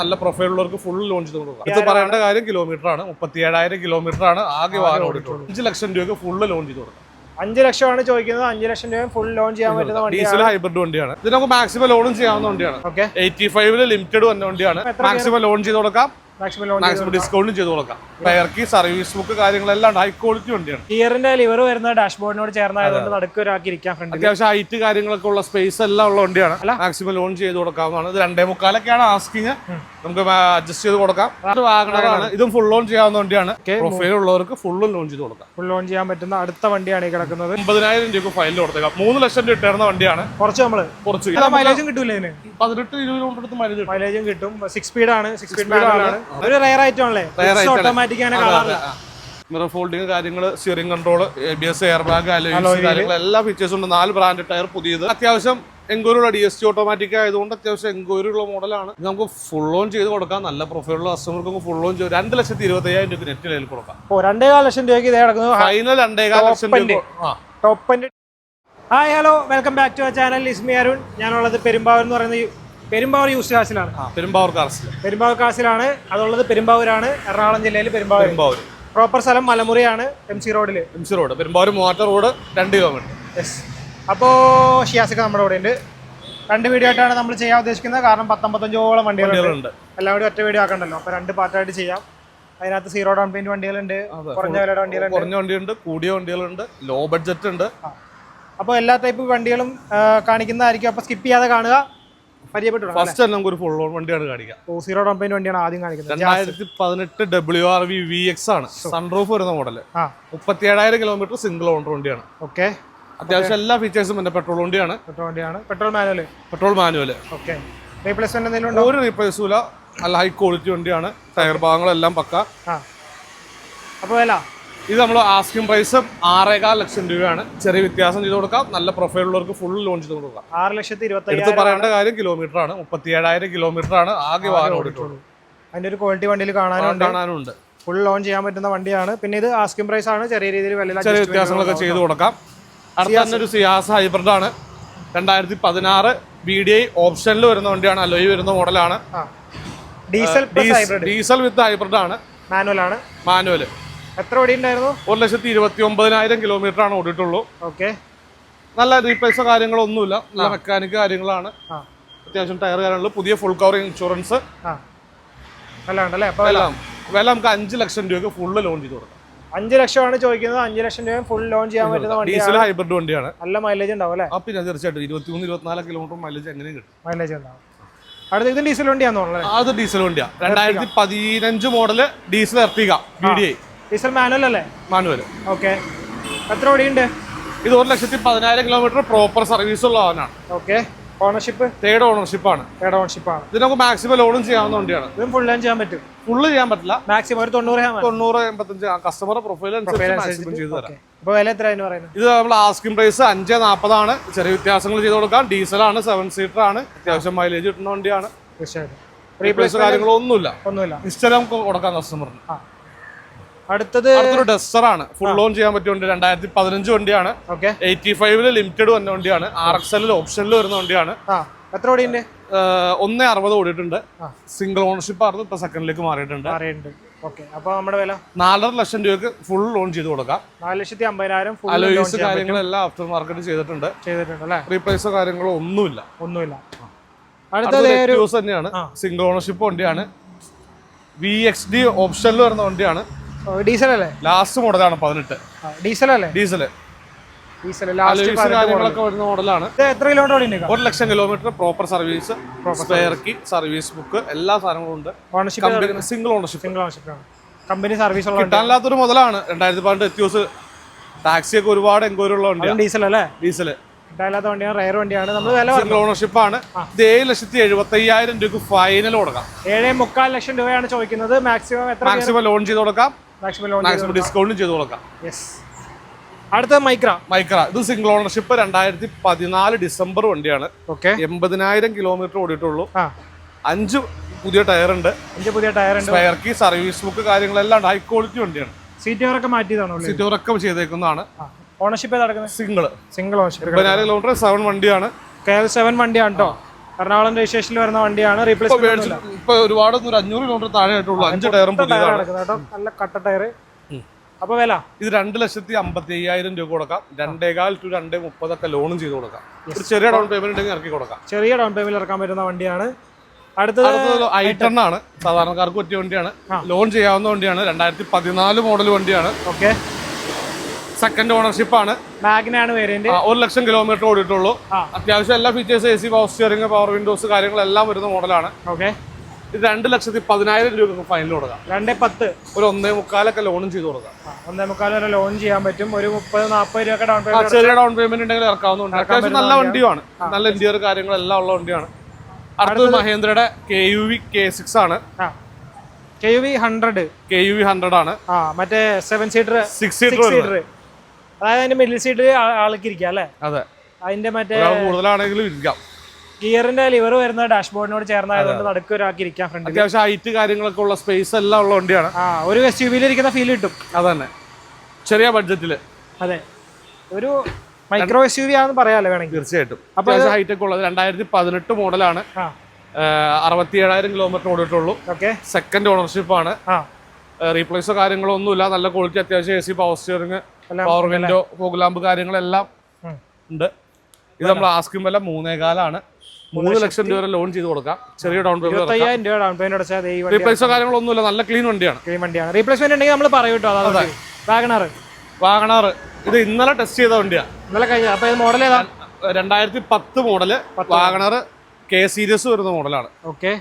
നല്ല പ്രൊഫൈൽ ഉള്ളവർക്ക് full launch ചെയ്ത് കൊടുക്കാം ഇത് പറയേണ്ട കാര്യം കിലോമീറ്റർ ആണ്. മുപ്പത്തി ഏഴായിരം കിലോമീറ്റർ ആണ് ആകെ വാഹനം ഓടിച്ചുള്ളൂ അഞ്ച് ലക്ഷം രൂപയ്ക്ക് ഫുള്ള് ലോഞ്ച് ചെയ്ത് കൊടുക്കാം. അഞ്ച് ലക്ഷമാണ് ചോദിക്കുന്നത്. അഞ്ച് ലക്ഷം രൂപ ഫുൾ ലോൺ ചെയ്യാൻ പറ്റുന്ന ഡീസൽ ഹൈബ്രിഡ് വണ്ടിയാണ്. ഇത് നമുക്ക് മാക്സിമം ലോണും ചെയ്യാവുന്ന വണ്ടിയാണ്. എയ്റ്റി ഫൈവിൽ ലിമിറ്റഡ് വന്ന വണ്ടിയാണ്. മാക്സിമം ലോൺ ചെയ്ത് കൊടുക്കാം. മാക്സിമം ഡിസ്കൗണ്ടും ചെയ്ത് കൊടുക്കാം ടയർക്ക് സർവീസ് ബുക്ക് കാര്യങ്ങളെല്ലാം ഹൈ ക്വാളിറ്റി വണ്ടിയാണ്. ഗിയറിന്റെ ലിവർ വരുന്ന ഡാഷ്ബോർഡിനോട് ചേർന്നായതുകൊണ്ട് നടുക്ക് ഒരാക്കി ഇരിക്കാൻ ഫ്രണ്ടിൽ അത്യാവശ്യം ഹൈറ്റ് കാര്യങ്ങളൊക്കെ ഉള്ള സ്പേസ് എല്ലാം ഉള്ള വണ്ടിയാണ്. മാക്സിമം ലോൺ ചെയ്ത് കൊടുക്കാവുന്നതാണ്. ഇത് രണ്ടേ മുക്കാലൊക്കെയാണ് ആസ്കിങ് നമുക്ക് അഡ്ജസ്റ്റ് ചെയ്ത് കൊടുക്കാം. ഇത് വാഗണറാണ് ഇതും ഫുൾ ലോൺ ചെയ്യാവുന്ന വണ്ടിയാണ്. പ്രൊഫൈൽ ഉള്ളവർക്ക് ഫുള്ളും ലോൺ ചെയ്ത് കൊടുക്കാം. ഫുൾ ലോൺ ചെയ്യാൻ പറ്റുന്ന അടുത്ത വണ്ടിയാണ് ഈ കിടക്കുന്നത്. ഒമ്പതിനായിരം രൂപ ഫയലിൽ കൊടുത്തേക്കാം. മൂന്ന് ലക്ഷം രൂപ ഇട്ടേർന്ന വണ്ടിയാണ്. കുറച്ച് നമ്മൾ. കുറച്ച്. മൈലേജും കിട്ടില്ല ഇതിന്? പതിനെട്ട് ഇരുപത് കിലോമീറ്റർ മൈലേജും കിട്ടും. സിക്സ് സ്പീഡാണ് സിക്സ് സ്പീഡ് ആണ്. ഒരു റയർ ഐറ്റം ഓട്ടോമാറ്റിക് കളറില്ല മിറർ ഫോൾഡിങ് കാര്യങ്ങൾ steering control A B S air bag alloys കാര്യങ്ങൾ എല്ലാ ഫീച്ചേഴ്സും ഉണ്ട്. നാല് ബ്രാൻഡ് ടയർ പുതിയത്. അത്യാവശ്യം എൻക്വയറിയുള്ള ഡി എസ് ടി ഓട്ടോമാറ്റിക് ആയതുകൊണ്ട് അത്യാവശ്യം എൻക്വയറി ഉള്ള മോഡലാണ് നമുക്ക് ഫുൾ ഓൺ ചെയ്ത് കൊടുക്കാം. നല്ല പ്രൊഫൈലുള്ള കസ്റ്റമർക്ക് ഫുൾ ഓൺ ചെയ്ത് രണ്ട് ലക്ഷത്തി ഇരുപത്തയ്യായിരം രൂപ നെറ്റ് കയ്യിൽ കൊടുക്കാം. ഓ രണ്ടേകാൽ ലക്ഷം രൂപയ്ക്ക് ഇതേ കിടക്കുന്നത് ഫൈനൽ രണ്ടേകാൽ ലക്ഷം രൂപ top hi hello welcome back to channel ഇസ്മി അരുൺ ഞാനുള്ളത് പെരുമ്പാവൂർ എന്ന് പറയുന്ന പെരുമ്പാവൂർ യൂസ് കാസിലാണ് ആ പെരുമ്പാവൂർ കാർസിൽ പെരുമ്പാവൂർ കാസിലാണ് അതുള്ളത് പെരുമ്പാവൂരാണ് എറണാകുളം ജില്ലയിൽ പെരുമ്പാവൂർ. പെരുമ്പാവൂർ. പ്രോപ്പർ സ്ഥലം മലമുറിയാണ് എം സി റോഡിൽ എം സി റോഡ് പെരുമ്പാവൂർ മൂവാറ്റ റോഡ് രണ്ട് കിലോമീറ്റർ യെസ് അപ്പോൾ ഷിയാസൊക്കെ നമ്മുടെ കൂടെ ഉണ്ട്. രണ്ട് വീഡിയോ ആയിട്ടാണ് നമ്മൾ ചെയ്യാൻ ഉദ്ദേശിക്കുന്നത്. കാരണം പത്തൊമ്പത്തഞ്ചോളം വണ്ടികളുണ്ട്. എല്ലാം കൂടി ഒറ്റ വീഡിയോ ആക്കണ്ടല്ലോ. അപ്പോൾ രണ്ട് പാർട്ടായിട്ട് ചെയ്യാം. അതിനകത്ത് സീറോ ഡൗൺ പേയ്മെന്റ് വണ്ടികളുണ്ട്. കുറഞ്ഞ വിലയുടെ വണ്ടികളുണ്ട്. കുറഞ്ഞ വണ്ടിയുണ്ട് കൂടിയ വണ്ടികളുണ്ട് ലോ ബഡ്ജറ്റ് ഉണ്ട്. അപ്പോൾ എല്ലാ ടൈപ്പ് വണ്ടികളും കാണിക്കുന്നതായിരിക്കും. അപ്പോൾ സ്കിപ്പ് ചെയ്യാതെ കാണുക. ഫസ്റ്റ് തന്നെ നമുക്ക് ഒരു ഫുൾ ഓൺ വണ്ടിയാണ് കാണിക്കാം സീറോ ഡൗൺ പേയ്മെന്റ് വണ്ടിയാണ് ആദ്യം കാണിക്കുന്നത്. രണ്ടായിരത്തി പതിനെട്ട് W R V V X ആണ്. സൺറൂഫ് വരുന്ന മോഡൽ മുപ്പത്തി ഏഴായിരം കിലോമീറ്റർ സിംഗിൾ ഓണർ വണ്ടിയാണ്. ഓക്കെ അത്യാവശ്യം എല്ലാ ഫീച്ചേഴ്സും പിന്നെ പെട്രോൾ വണ്ടിയാണ്. പെട്രോൾ വണ്ടിയാണ്. Petrol manual petrol manual okay replacement എന്തെങ്കിലും ഒരു റീപ്ലേസും ഇല്ല. നല്ല ഹൈ ക്വാളിറ്റി വണ്ടിയാണ്. ടയർ ഭാഗങ്ങളെല്ലാം പക്ക. അപ്പോൾ വില? ഇത് നമ്മൾ ആസ്കിംഗ് പ്രൈസ് ആറേകാൽ ലക്ഷം രൂപയാണ്. ചെറിയ വ്യത്യാസം ചെയ്ത് കൊടുക്കാം. നല്ല പ്രൊഫൈൽ ഉള്ളവർക്ക് ഫുൾ ലോഞ്ച് ചെയ്ത് കൊടുക്കാം. ആറ് ലക്ഷത്തി ഇരുപത്തി എടുത്ത് പറയേണ്ട കാര്യം കിലോമീറ്റർ ആണ്. മുപ്പത്തി ഏഴായിരം കിലോമീറ്റർ ആണ്. ആകെ വാഹനം ഓടിയിട്ടുള്ളൂ. അതിന്റെ ഒരു ക്വാളിറ്റി വണ്ടിയിൽ കാണാനുണ്ട്. കാണാനുണ്ട്. ഫുൾ ലോൺ ചെയ്യാൻ പറ്റുന്ന വണ്ടിയാണ്. പിന്നെ ഇത് ആസ്കിംഗ് പ്രൈസ് ആണ്. ചെറിയ രീതിയിൽ വില ചെറിയ വ്യത്യാസങ്ങളൊക്കെ ചെയ്ത് കൊടുക്കാം. അടുത്ത ഒരു സിയാസ് ഹൈബ്രിഡ് ആണ്. രണ്ടായിരത്തി പതിനാറ് ബി ഡി ഐ ഓപ്ഷനിൽ വരുന്ന വണ്ടിയാണ്. അലോയി വരുന്ന മോഡലാണ് ഡീസൽ ഡീസൽ വിത്ത് ഹൈബ്രിഡ് ആണ്. മാനുവൽ ആണ്. മാനുവൽ എത്ര ഓടി ഉണ്ടായിരുന്നു ഒരു ലക്ഷത്തി ഇരുപത്തി ഒമ്പതിനായിരം കിലോമീറ്റർ ആണ് ഓടിയിട്ടുള്ളൂ. ഓക്കെ. നല്ല റീപ്ലേസോ കാര്യങ്ങളൊന്നുമില്ല നല്ല മെക്കാനിക് കാര്യങ്ങളാണ്. അത്യാവശ്യം ടയർ കാര്യങ്ങൾ പുതിയ ഫുൾ കവറിംഗ് ഇൻഷുറൻസ്. അപ്പോൾ എല്ലാം വില നമുക്ക് അഞ്ച് ലക്ഷം രൂപയ്ക്ക് ഫുള്ള് ലോൺ ചെയ്ത് കൊടുക്കാം. അഞ്ച് ലക്ഷമാണ് ചോദിക്കുന്നത്. അഞ്ച് ലക്ഷം രൂപ ഫുൾ ലോൺ ചെയ്യാൻ പറ്റുന്ന ഡീസൽ ഹൈബ്രിഡ് വണ്ടിയാണ്. നല്ല മൈലേജ് ഉണ്ടാവും അല്ലേ? പിന്നെ തീർച്ചയായിട്ടും ഇരുപത്തിമൂന്ന് ഇരുപത്തിനാല് കിലോമീറ്റർ മൈലേജ് എങ്ങനെയും കിട്ടും. മൈലേജ് ഉണ്ടാവും. അടുത്ത ഇത് ഡീസൽ വണ്ടിയാണോ തോന്നുന്നത് അത് ഡീസൽ വണ്ടിയാണ് രണ്ടായിരത്തി പതിനഞ്ച് model diesel Ertiga B D I diesel manual അല്ലേ? മാനുവൽ. ഓക്കെ. എത്ര ഓടിയുണ്ട്? ഇത് ഒരു ലക്ഷത്തി പതിനായിരം കിലോമീറ്റർ പ്രോപ്പർ സർവീസ് ഉള്ള വാഹനമാണ്. ഓക്കെ. ഓണർഷിപ്പ് തേർഡ് ഓണർഷിപ്പ് ആണ്. തേർഡ് ഓണർഷിപ്പ് ആണ്. ഇത് നമുക്ക് മാക്സിമം ലോണും ചെയ്യാവുന്ന വണ്ടിയാണ്. ഇതും ഫുൾ ലോൺ ചെയ്യാൻ പറ്റും. ഫുള്ള് ചെയ്യാൻ പറ്റില്ല. മാക്സിമം ഒരു തൊണ്ണൂറ് തൊണ്ണൂറ് എൺപത്തഞ്ച് കസ്റ്റമർ പ്രൊഫൈൽ അനുസരിച്ച് ചെയ്തു തരാം. വില എത്ര പറയുന്നത്? ഇത് നമ്മൾ ആസ്കിംഗ് പ്രൈസ് അഞ്ച് നാൽപ്പതാണ് ചെറിയ വ്യത്യാസങ്ങൾ ചെയ്ത് കൊടുക്കാം. ഡീസൽ ആണ് സെവൻ സീറ്റർ ആണ്. അത്യാവശ്യം മൈലേജ് കിട്ടുന്ന വണ്ടിയാണ്. തീർച്ചയായിട്ടും. റീപ്ലേസ് കാര്യങ്ങളൊന്നുമില്ല. ഒന്നുമില്ല. ഇൻസ്റ്റാ നമുക്ക് കൊടുക്കാം കസ്റ്റമറിന് അടുത്തത് ആണ്. ഫുൾ ഓൺ ചെയ്യാൻ പറ്റിയ വണ്ടി രണ്ടായിരത്തി പതിനഞ്ച് വണ്ടിയാണ്. ഓക്കെ. എയ്റ്റി ഫൈവിൽ ലിമിറ്റഡ് വന്ന വണ്ടിയാണ്. ആർ എക്സ് എല്ലിൽ ഓപ്ഷനിൽ വരുന്ന വണ്ടിയാണ്. എത്ര ഓടിയുണ്ട് ഒന്നേ അറുപത് ഓടിയിട്ടുണ്ട്. സിംഗിൾ ഓണർഷിപ്പ് ആയിരുന്നു. ഇപ്പൊ സെക്കൻഡിലേക്ക് മാറിയിട്ടുണ്ട്. നമ്മുടെ വില? നാലര ലക്ഷം രൂപക്ക് ഫുൾ ലോൺ ചെയ്ത് കൊടുക്കാം. നാല് ലക്ഷത്തി അമ്പതിനായിരം അലോയിസ് കാര്യങ്ങളെല്ലാം ആഫ്റ്റർ മാർക്കറ്റ് ചെയ്തിട്ടുണ്ട്. ചെയ്തിട്ടുണ്ട് അല്ലേ? റീപ്ലേസോ കാര്യങ്ങളോ ഒന്നുമില്ല. ഒന്നുമില്ല. അടുത്തത് തന്നെയാണ്. സിംഗിൾ ഓണർഷിപ്പ് വണ്ടിയാണ്. വി എക്സ് ഡി ഓപ്ഷനിൽ വരുന്ന വണ്ടിയാണ്. ഡീസൽ അല്ലേ ലാസ്റ്റ് മോഡലാണ് പതിനെട്ട്. ഡീസൽ അല്ലേ ഡീസൽ ഡീസൽ ലാസ്റ്റ് കാര്യങ്ങളൊക്കെ വരുന്ന മോഡലാണ് എത്ര കിലോമീറ്റർ ഒരു lakh kilometre proper service spare key service book എല്ലാ സാധനങ്ങളും ഉണ്ട്. Ownership single ownership single ownership ആണ്. കമ്പനി സർവീസ് കിട്ടാനില്ലാത്തൊരു മുതലാണ് രണ്ടായിരത്തി പതിനെട്ട് എത്തിയോസ് ടാക്സി ഒക്കെ ഒരുപാട് എൻക്വയറി ഉള്ള ഡീസൽ അല്ലേ ഡീസൽ കിട്ടാനില്ലാത്ത വണ്ടിയാണ് റയർ വണ്ടിയാണ്. നമ്മൾ വില ഓണർഷിപ്പ് ആണ്. ഇത് ഏഴ് ലക്ഷത്തി എഴുപത്തി അയ്യായിരം രൂപ ഫൈനൽ കൊടുക്കാം. ഏഴേ മുക്കാൽ ലക്ഷം രൂപയാണ് ചോദിക്കുന്നത്. മാക്സിമം എത്ര മാക്സിമം ലോൺ ചെയ്ത് കൊടുക്കാം. മാക്സിമം ലോൺ മാക്സിമം ഡിസ്കൗണ്ടും ചെയ്ത് കൊടുക്കാം. യെസ് അടുത്ത മൈക്ര. മൈക്ര. ഇത് സിംഗിൾ ഓണർഷിപ്പ് രണ്ടായിരത്തി പതിനാല് ഡിസംബർ വണ്ടിയാണ്. ഓക്കെ എൺപതിനായിരം കിലോമീറ്റർ ഓടിയിട്ടുള്ളൂ. അഞ്ച് പുതിയ ടയർ ഉണ്ട്. അഞ്ച് പുതിയ ടയർ ഉണ്ട്. ടയർ കീ സർവീസ് ബുക്ക് കാര്യങ്ങളെല്ലാം ഹൈ ക്വാളിറ്റി വണ്ടിയാണ്. സീറ്റ് കവറൊക്കെ മാറ്റിയതാണോ സിറ്റോറൊക്കെ ചെയ്തേക്കുന്നതാണ്. ഓണർഷിപ്പ് നടക്കുന്നത് single single ownership kilometre seven വണ്ടിയാണ്. കെ എൽ സെവൻ വണ്ടിയാണ് കേട്ടോ എറണാകുളം രജിസ്ട്രേഷനിൽ വരുന്ന വണ്ടിയാണ്. റീപ്ലേസ് ഇപ്പൊ ഒരുപാട് ഒരു അഞ്ഞൂറ് കിലോമീറ്റർ താഴെ ആയിട്ടുള്ളൂ അഞ്ച് ടയറും കേട്ടോ നല്ല കട്ട ടയർ അപ്പൊ വില? ഇത് രണ്ട് ലക്ഷത്തി അമ്പത്തി അയ്യായിരം രൂപ കൊടുക്കാം. രണ്ടേകാൽ ടു രണ്ടേ മുപ്പതൊക്കെ ലോണും ചെയ്ത് കൊടുക്കാം. ഒരു ചെറിയ ഡൗൺ പേയ്മെന്റ് ഉണ്ടെങ്കിൽ ഇറക്കി കൊടുക്കാം. ചെറിയ ഡൗൺ പേയ്മെന്റ് ഇറക്കാൻ പറ്റുന്ന വണ്ടിയാണ്. അടുത്തത് അടുത്തത് ഐ ടെൻ ആണ്. സാധാരണക്കാർക്ക് പറ്റിയ വണ്ടിയാണ്. ലോൺ ചെയ്യാവുന്ന വണ്ടിയാണ്. രണ്ടായിരത്തി പതിനാല് മോഡൽ വണ്ടിയാണ്. ഓക്കെ സെക്കൻഡ് ഓണർഷിപ്പ് ആണ്. മാഗ്നാണ് വേരിയന്റ് ഒരു ലക്ഷം കിലോമീറ്റർ ഓടിയിട്ടുള്ളൂ. അത്യാവശ്യം എല്ലാ features A C power steering power windows കാര്യങ്ങളെല്ലാം വരുന്ന മോഡലാണ് ഓക്കെ ഇത് രണ്ട് ലക്ഷത്തി പതിനായിരം രൂപ ഫൈനൽ കൊടുക്കാം. രണ്ടേ പത്ത്. ഒരു ഒന്നേ മുക്കാലൊക്കെ ലോണും ചെയ്ത് കൊടുക്കാം. ഒന്നേ മുക്കാൽ വരെ ലോൺ ചെയ്യാൻ പറ്റും. ഒരു മുപ്പത് നാൽപ്പത് രൂപ ഡൗൺ പേയ്മെന്റ് ചെറിയ ഡൗൺ പേയ്മെന്റ് ഉണ്ടെങ്കിൽ ഇറക്കാവുന്നതുണ്ട്. അത്യാവശ്യം നല്ല വണ്ടിയാണ്. നല്ല ഇന്റീരിയർ കാര്യങ്ങളെല്ലാം ഉള്ള വണ്ടിയാണ്. അടുത്തത് മഹേന്ദ്രയുടെ K U V K six ആണ്. K U V hundred K U V hundred ആണ്. മറ്റേ സെവൻ സീറ്റർ സിക്സ് സീറ്റർ അതായത് അതിന്റെ മിഡിൽ സീറ്റ് ആൾക്ക് ഇരിക്കാം അല്ലേ? അതെ. അതിന്റെ മറ്റേ കൂടുതലാണെങ്കിലും ഇരിക്കാം. ഗിയറിന്റെ ലിവർ വരുന്ന ഡാഷ്ബോർഡിനോട് ചേർന്നായതുകൊണ്ട് നടുക്ക് ഒരാൾക്ക് ഇരിക്കാം ഫ്രണ്ട് അത്യാവശ്യം ഹൈറ്റ് കാര്യങ്ങളൊക്കെ ഉള്ള സ്പേസ് എല്ലാം ഉള്ള വണ്ടിയാണ്. ആ ഒരു എസ് യു ഇരിക്കുന്ന ഫീൽ കിട്ടും. അതന്നെ. ചെറിയ ബഡ്ജറ്റിൽ അതെ. ഒരു മൈക്രോ എസ് യു വി ആണെന്ന് പറയാലോ വേണമെങ്കിൽ. തീർച്ചയായിട്ടും. അപ്പൊ ഹൈറ്റ് ഒക്കെ ഉള്ളത് രണ്ടായിരത്തി പതിനെട്ട് മോഡലാണ് അറുപത്തി ഏഴായിരം കിലോമീറ്റർ ഓടിയിട്ടുള്ളൂ. ഓക്കെ. സെക്കൻഡ് ഓണർഷിപ്പ് ആണ്. റീപ്ലേസോ കാര്യങ്ങളോ ഒന്നുമില്ല. നല്ല ക്വാളിറ്റി അത്യാവശ്യം A C power steering power window fog lamp കാര്യങ്ങളെല്ലാം ഉണ്ട്. ഇത് നമ്മൾ ആസ്കിം വില മൂന്നേകാലാണ്. മൂന്ന് ലക്ഷം രൂപ വരെ ലോൺ ചെയ്ത് കൊടുക്കാം. ചെറിയ ഡൗൺ പേയ്മെന്റ് രൂപ ഡൗൺ പേയ്മെന്റ് അടച്ചാൽ റീപ്ലേസോ കാര്യങ്ങളൊന്നുമില്ല. നല്ല ക്ലീൻ വണ്ടിയാണ്. ക്ലീൻ വണ്ടിയാണ്. റീപ്ലേസ്മെന്റ് ഉണ്ടെങ്കിൽ നമ്മൾ പറയും കേട്ടോ. അതാണ് വാഗണർ വാഗണാർ ഇത് ഇന്നലെ ടെസ്റ്റ് ചെയ്ത വണ്ടിയാണ് ഇന്നലെ കഴിഞ്ഞ അപ്പൊ ഇത് മോഡൽ ഏതാ? രണ്ടായിരത്തി പത്ത്. മോഡൽ വാഗണർ കെ സീരീസ് വരുന്ന മോഡലാണ് ഓക്കെ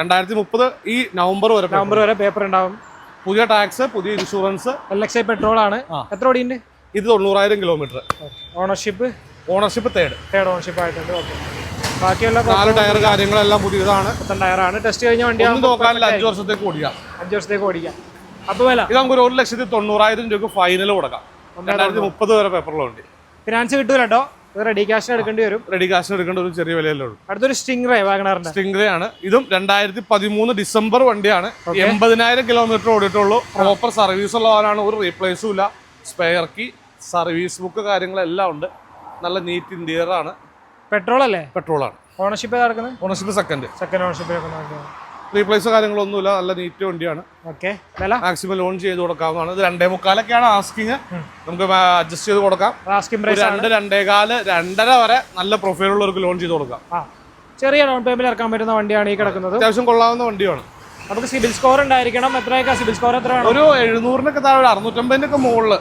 രണ്ടായിരത്തി മുപ്പത് ഈ നവംബർ വരെ നവംബർ വരെ പേപ്പർ ഉണ്ടാവും. പുതിയ ടാക്സ് പുതിയ insurance. L X I petrol ആണ് എത്ര ഓടിയുണ്ട് ഇത് തൊണ്ണൂറായിരം kilometre. Ownership? Ownership third third ownership ആയിട്ടുണ്ട്. ഓക്കെ ബാക്കിയുള്ള നാല് ടയർ കാര്യങ്ങളെല്ലാം പുതിയതാണ്. ടയർ ടയറാണ് ടെസ്റ്റ് കഴിഞ്ഞ വണ്ടിയാണ് നോക്കാനില്ല. അഞ്ച് വർഷത്തേക്ക് ഓടിക്കാം. അഞ്ച് വർഷത്തേക്ക് ഓടിക്കാം. അപ്പൊ വില? ഇത് നമുക്ക് ഒരു ലക്ഷത്തി തൊണ്ണൂറായിരം രൂപ ഫൈനൽ കൊടുക്കാം. രണ്ടായിരത്തി മുപ്പത് വരെ പേപ്പറിലുണ്ട് ഫിനാൻസ് കിട്ടൂല റെഡി ക്യാഷിന് എടുക്കേണ്ടി വരും. റെഡി കാഷ് എടുക്കേണ്ട ഒരു ചെറിയ വിലയല്ലേ ഉള്ളൂ. അടുത്തൊരു സ്റ്റിംഗ് റേ സ്റ്റിംഗ് സ്റ്റിംഗ്രേ ആണ്. ഇതും രണ്ടായിരത്തി പതിമൂന്ന് ഡിസംബർ വണ്ടിയാണ്. എൺപതിനായിരം കിലോമീറ്റർ ഓടിയിട്ടുള്ളൂ. പ്രോപ്പർ സർവീസ് ഉള്ളവരാണ്. ഒരു റീപ്ലേസും ഇല്ല. സ്പെയർ കീ സർവീസ് ബുക്ക് കാര്യങ്ങളെല്ലാം ഉണ്ട്. നല്ല നീറ്റ് ഇന്റീരിയർ ആണ്. പെട്രോൾ അല്ലേ? പെട്രോൾ ആണ്. ഓണർഷിപ്പ് നടക്കുന്നത്? Ownership second second ownership replace കാര്യങ്ങളൊന്നുമില്ല നല്ല നീറ്റ് വണ്ടിയാണ്. ഓക്കെ. വില? മാക്സിമം ലോൺ ചെയ്ത് കൊടുക്കാവുന്നതാണ്. ഇത് രണ്ടേ മുക്കാലൊക്കെയാണ് ആസ്കിങ് നമുക്ക് അഡ്ജസ്റ്റ് ചെയ്ത് കൊടുക്കാം. രണ്ട് രണ്ടേകാൽ രണ്ടര വരെ നല്ല പ്രൊഫൈൽ ഉള്ളവർക്ക് ലോൺ ചെയ്ത് കൊടുക്കാം. ചെറിയ ഡൗൺ പേയ്മെന്റ് ഇറക്കാൻ പറ്റുന്ന വണ്ടിയാണ് ഈ കിടക്കുന്നത്. അത്യാവശ്യം കൊള്ളാവുന്ന വണ്ടിയാണ്. നമുക്ക് സിബിൽ സ്കോർ ഉണ്ടായിരിക്കണം. എത്രയൊക്കെ സിബിൽ സ്കോർ എത്ര ഒരു എഴുന്നൂറിനൊക്കെ താഴെ അറുന്നൂറ്റമ്പതിനൊക്കെ മുകളിൽ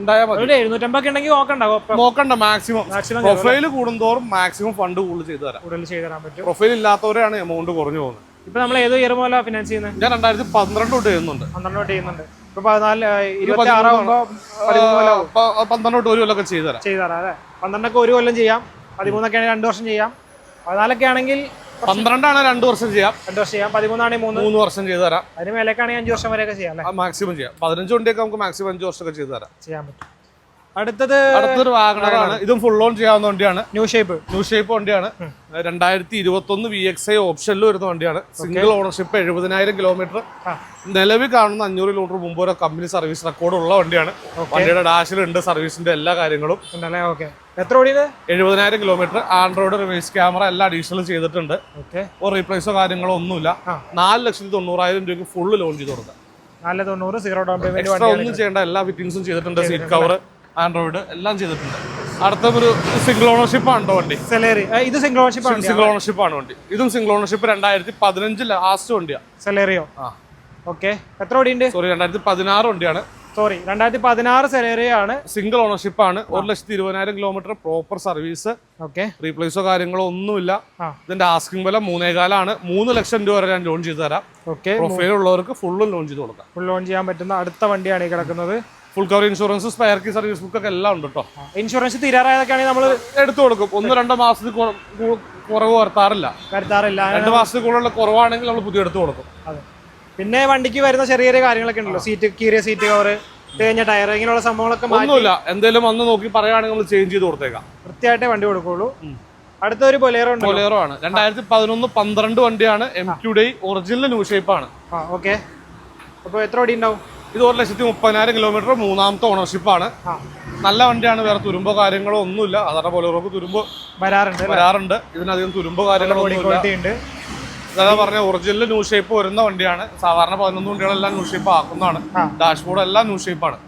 ഉണ്ടായാൽ മതി. ഒരു എഴുന്നൂറ്റമ്പതൊക്കെ ഉണ്ടെങ്കിൽ നോക്കണ്ട നോക്കണ്ട മാക്സിമം മാക്സിമം പ്രൊഫൈൽ കൂടുന്തോറും മാക്സിമം ഫണ്ട് കൂടുതൽ ചെയ്തു തരാം. കൂടുതൽ ചെയ്തു തരാൻ പറ്റും. പ്രൊഫൈൽ ഇല്ലാത്തവരാണ് എമൗണ്ട് കുറഞ്ഞു പോകുന്നത്. ഇപ്പൊ നമ്മൾ ഏത് ഇയർ മോല ഫിനാൻസ് ചെയ്യുന്നത് ഞാൻ രണ്ടായിരത്തി പന്ത്രണ്ട് തൊട്ട് ചെയ്യുന്നുണ്ട്. പന്ത്രണ്ട് തൊട്ട് ചെയ്യുന്നുണ്ട്. ഇപ്പൊ പതിനാല് ഇരുപത്തി ആറാകുമ്പോ ആവും. പ- പന്ത്രണ്ട് തൊട്ട് ഒരു കൊല്ലമൊക്കെ പന്ത്രണ്ടൊക്കെ ഒരു കൊല്ലം ചെയ്യാം. പതിമൂന്നൊക്കെ ആണെങ്കിൽ രണ്ട് വർഷം ചെയ്യാം. പതിനാലൊക്കെ ആണെങ്കിൽ പന്ത്രണ്ടാണ് രണ്ട് വർഷം ചെയ്യാം. രണ്ട് വർഷം ചെയ്യാം. പതിമൂന്നാണെങ്കിൽ മൂന്ന്. മൂന്ന് വർഷം ചെയ്തു തരാം അതിന് മേലേക്കാണെങ്കിൽ അഞ്ച് വർഷം വരെയൊക്കെ ചെയ്യാം മാക്സിമം ചെയ്യാം. പതിനഞ്ച് വണ്ടിയൊക്കെ നമുക്ക് മാക്സിമം അഞ്ച് വർഷമൊക്കെ ചെയ്തു തരാം ചെയ്യാൻ പറ്റും. അടുത്തത് അടുത്തൊരു വാഗണറാണ് ഇതും ഫുൾ ഓൺ ചെയ്യാവുന്ന വണ്ടിയാണ്. ന്യൂ ഷേപ്പ് ന്യൂ ഷേപ്പ് വണ്ടിയാണ്. രണ്ടായിരത്തി ഇരുപത്തി ഒന്ന് വി എക്സ് ഐ ഓപ്ഷനിൽ വരുന്ന വണ്ടിയാണ്. സിംഗിൾ ഓണർഷിപ്പ് എഴുപതിനായിരം കിലോമീറ്റർ. നിലവിൽ കാണുന്ന അഞ്ഞൂറ് കിലോമീറ്റർ മുമ്പ് വരെ കമ്പനി സർവീസ് റെക്കോർഡ് ഉള്ള വണ്ടിയാണ്. വണ്ടിയുടെ ഡാഷിലുണ്ട് സർവീസിന്റെ എല്ലാ കാര്യങ്ങളും. എത്ര ഓടിയത്? എഴുപതിനായിരം കിലോമീറ്റർ ആൻഡ്രോയിഡ് റിവേഴ്സ് ക്യാമറ എല്ലാം അഡീഷണൽ ചെയ്തിട്ടുണ്ട്. ഒരു റീപ്ലേസോ കാര്യങ്ങളോ ഒന്നുമില്ല. നാല് ലക്ഷത്തി തൊണ്ണൂറായിരം രൂപയ്ക്ക് ഫുള്ള് ലോൺ ചെയ്ത് കൊടുക്കാം. നാല് തൊണ്ണൂറ് സീറോ ഡൗൺ പേയ്മെന്റ് ഒന്നും ചെയ്യേണ്ട എല്ലാ ഫിറ്റിംഗ്സും ചെയ്തിട്ടുണ്ട്. സീറ്റ് കവർ ആൻഡ്രോയിഡ് എല്ലാം ചെയ്തിട്ടുണ്ട്. അടുത്ത ഒരു സിംഗിൾ ഓണർഷിപ്പ് ആണ് വണ്ടി. സെലേറി ഇത് സിംഗിൾ ഓണർഷിപ്പ് ആണ് സിംഗിൾ ഓണർഷിപ്പ് ആണ് വണ്ടി. ഇതും സിംഗിൾ ഓണർഷിപ്പ് രണ്ടായിരത്തി പതിനഞ്ച് ലാസ്റ്റ് വണ്ടിയാണ് സെലേറിയോ ആ. ഓക്കെ. എത്ര വണ്ടിയുണ്ട്? സോറി രണ്ടായിരത്തി പതിനാറ് വണ്ടിയാണ്. സോറി രണ്ടായിരത്തി പതിനാറ് സെലേറിയോ ആണ്. സിംഗിൾ ഓണർഷിപ്പ് ആണ്. ഒരു ലക്ഷത്തി ഇരുപതിനായിരം കിലോമീറ്റർ പ്രോപ്പർ സർവീസ് ഓക്കെ. റീപ്ലേസോ കാര്യങ്ങളോ ഒന്നുമില്ല. ഇതിന്റെ ആസ്കിംഗ് വില മൂന്നേകാലാണ്. മൂന്ന് ലക്ഷം രൂപ വരെ ഞാൻ ലോൺ ചെയ്തു തരാം. ഓക്കെ. പ്രൊഫൈൽ ഉള്ളവർക്ക് ഫുള്ളും ലോൺ ചെയ്ത് കൊടുക്കാം. ഫുൾ ലോൺ ചെയ്യാൻ പറ്റുന്ന അടുത്ത വണ്ടിയാണ് ഈ കിടക്കുന്നത്. Full cover insurance spare key service book ഒക്കെ എല്ലാം ഉണ്ട് കേട്ടോ ഇൻഷുറൻസ് തീരാറായതൊക്കെയാണെങ്കിൽ നമ്മൾ എടുത്തു കൊടുക്കും. ഒന്ന് രണ്ടോ മാസത്തിൽ കുറ- കുറവ് വരുത്താറില്ല. വരുത്താറില്ല. രണ്ട് മാസത്തിൽ കൂടുതലുള്ള കുറവാണെങ്കിൽ നമ്മൾ പുതിയ എടുത്തു കൊടുക്കും. അതെ. പിന്നെ വണ്ടിക്ക് വരുന്ന ചെറിയ ചെറിയ കാര്യങ്ങളൊക്കെ ഉണ്ടല്ലോ. സീറ്റ് കീറിയ സീറ്റ് കവർ തേഞ്ഞ ടയർ ഇങ്ങനെയുള്ള സംഭവങ്ങളൊക്കെ ഒന്നുമില്ല. എന്തെങ്കിലും വന്ന് നോക്കി പറയുകയാണെങ്കിൽ നമ്മൾ ചേഞ്ച് ചെയ്ത് കൊടുത്തേക്കാം. വൃത്തിയായിട്ടേ വണ്ടി കൊടുക്കുള്ളൂ. അടുത്തൊരു ബൊലേറോ ഉണ്ട് ബൊലേറോ ആണ്. രണ്ടായിരത്തി പതിനൊന്ന് പന്ത്രണ്ട് വണ്ടിയാണ് M two day original new shape ആണ്. ആ ഓക്കെ അപ്പോൾ എത്ര ഓടി ഉണ്ടാവും ഇത് ഒരു ലക്ഷത്തി മുപ്പതിനായിരം കിലോമീറ്റർ മൂന്നാമത്തെ ഓണർഷിപ്പാണ് നല്ല വണ്ടിയാണ് വേറെ തുരുമ്പോ കാര്യങ്ങളോ ഒന്നുമില്ല. പോലെ ബൊലേറോക്ക് തുരുമ്പ് വരാറുണ്ട് വരാറുണ്ട്. ഇതിനധികം തുരുമ്പോ കാര്യങ്ങളോ ഒന്നുമില്ല. പറഞ്ഞ ഒറിജിനൽ ന്യൂ ഷേപ്പ് വരുന്ന വണ്ടിയാണ്. സാധാരണ പതിനൊന്ന് വണ്ടികളെല്ലാം ന്യൂ ഷേപ്പ് ആക്കുന്നതാണ്. ഡാഷ്ബോർഡ് എല്ലാം ന്യൂ ഷേപ്പാണ്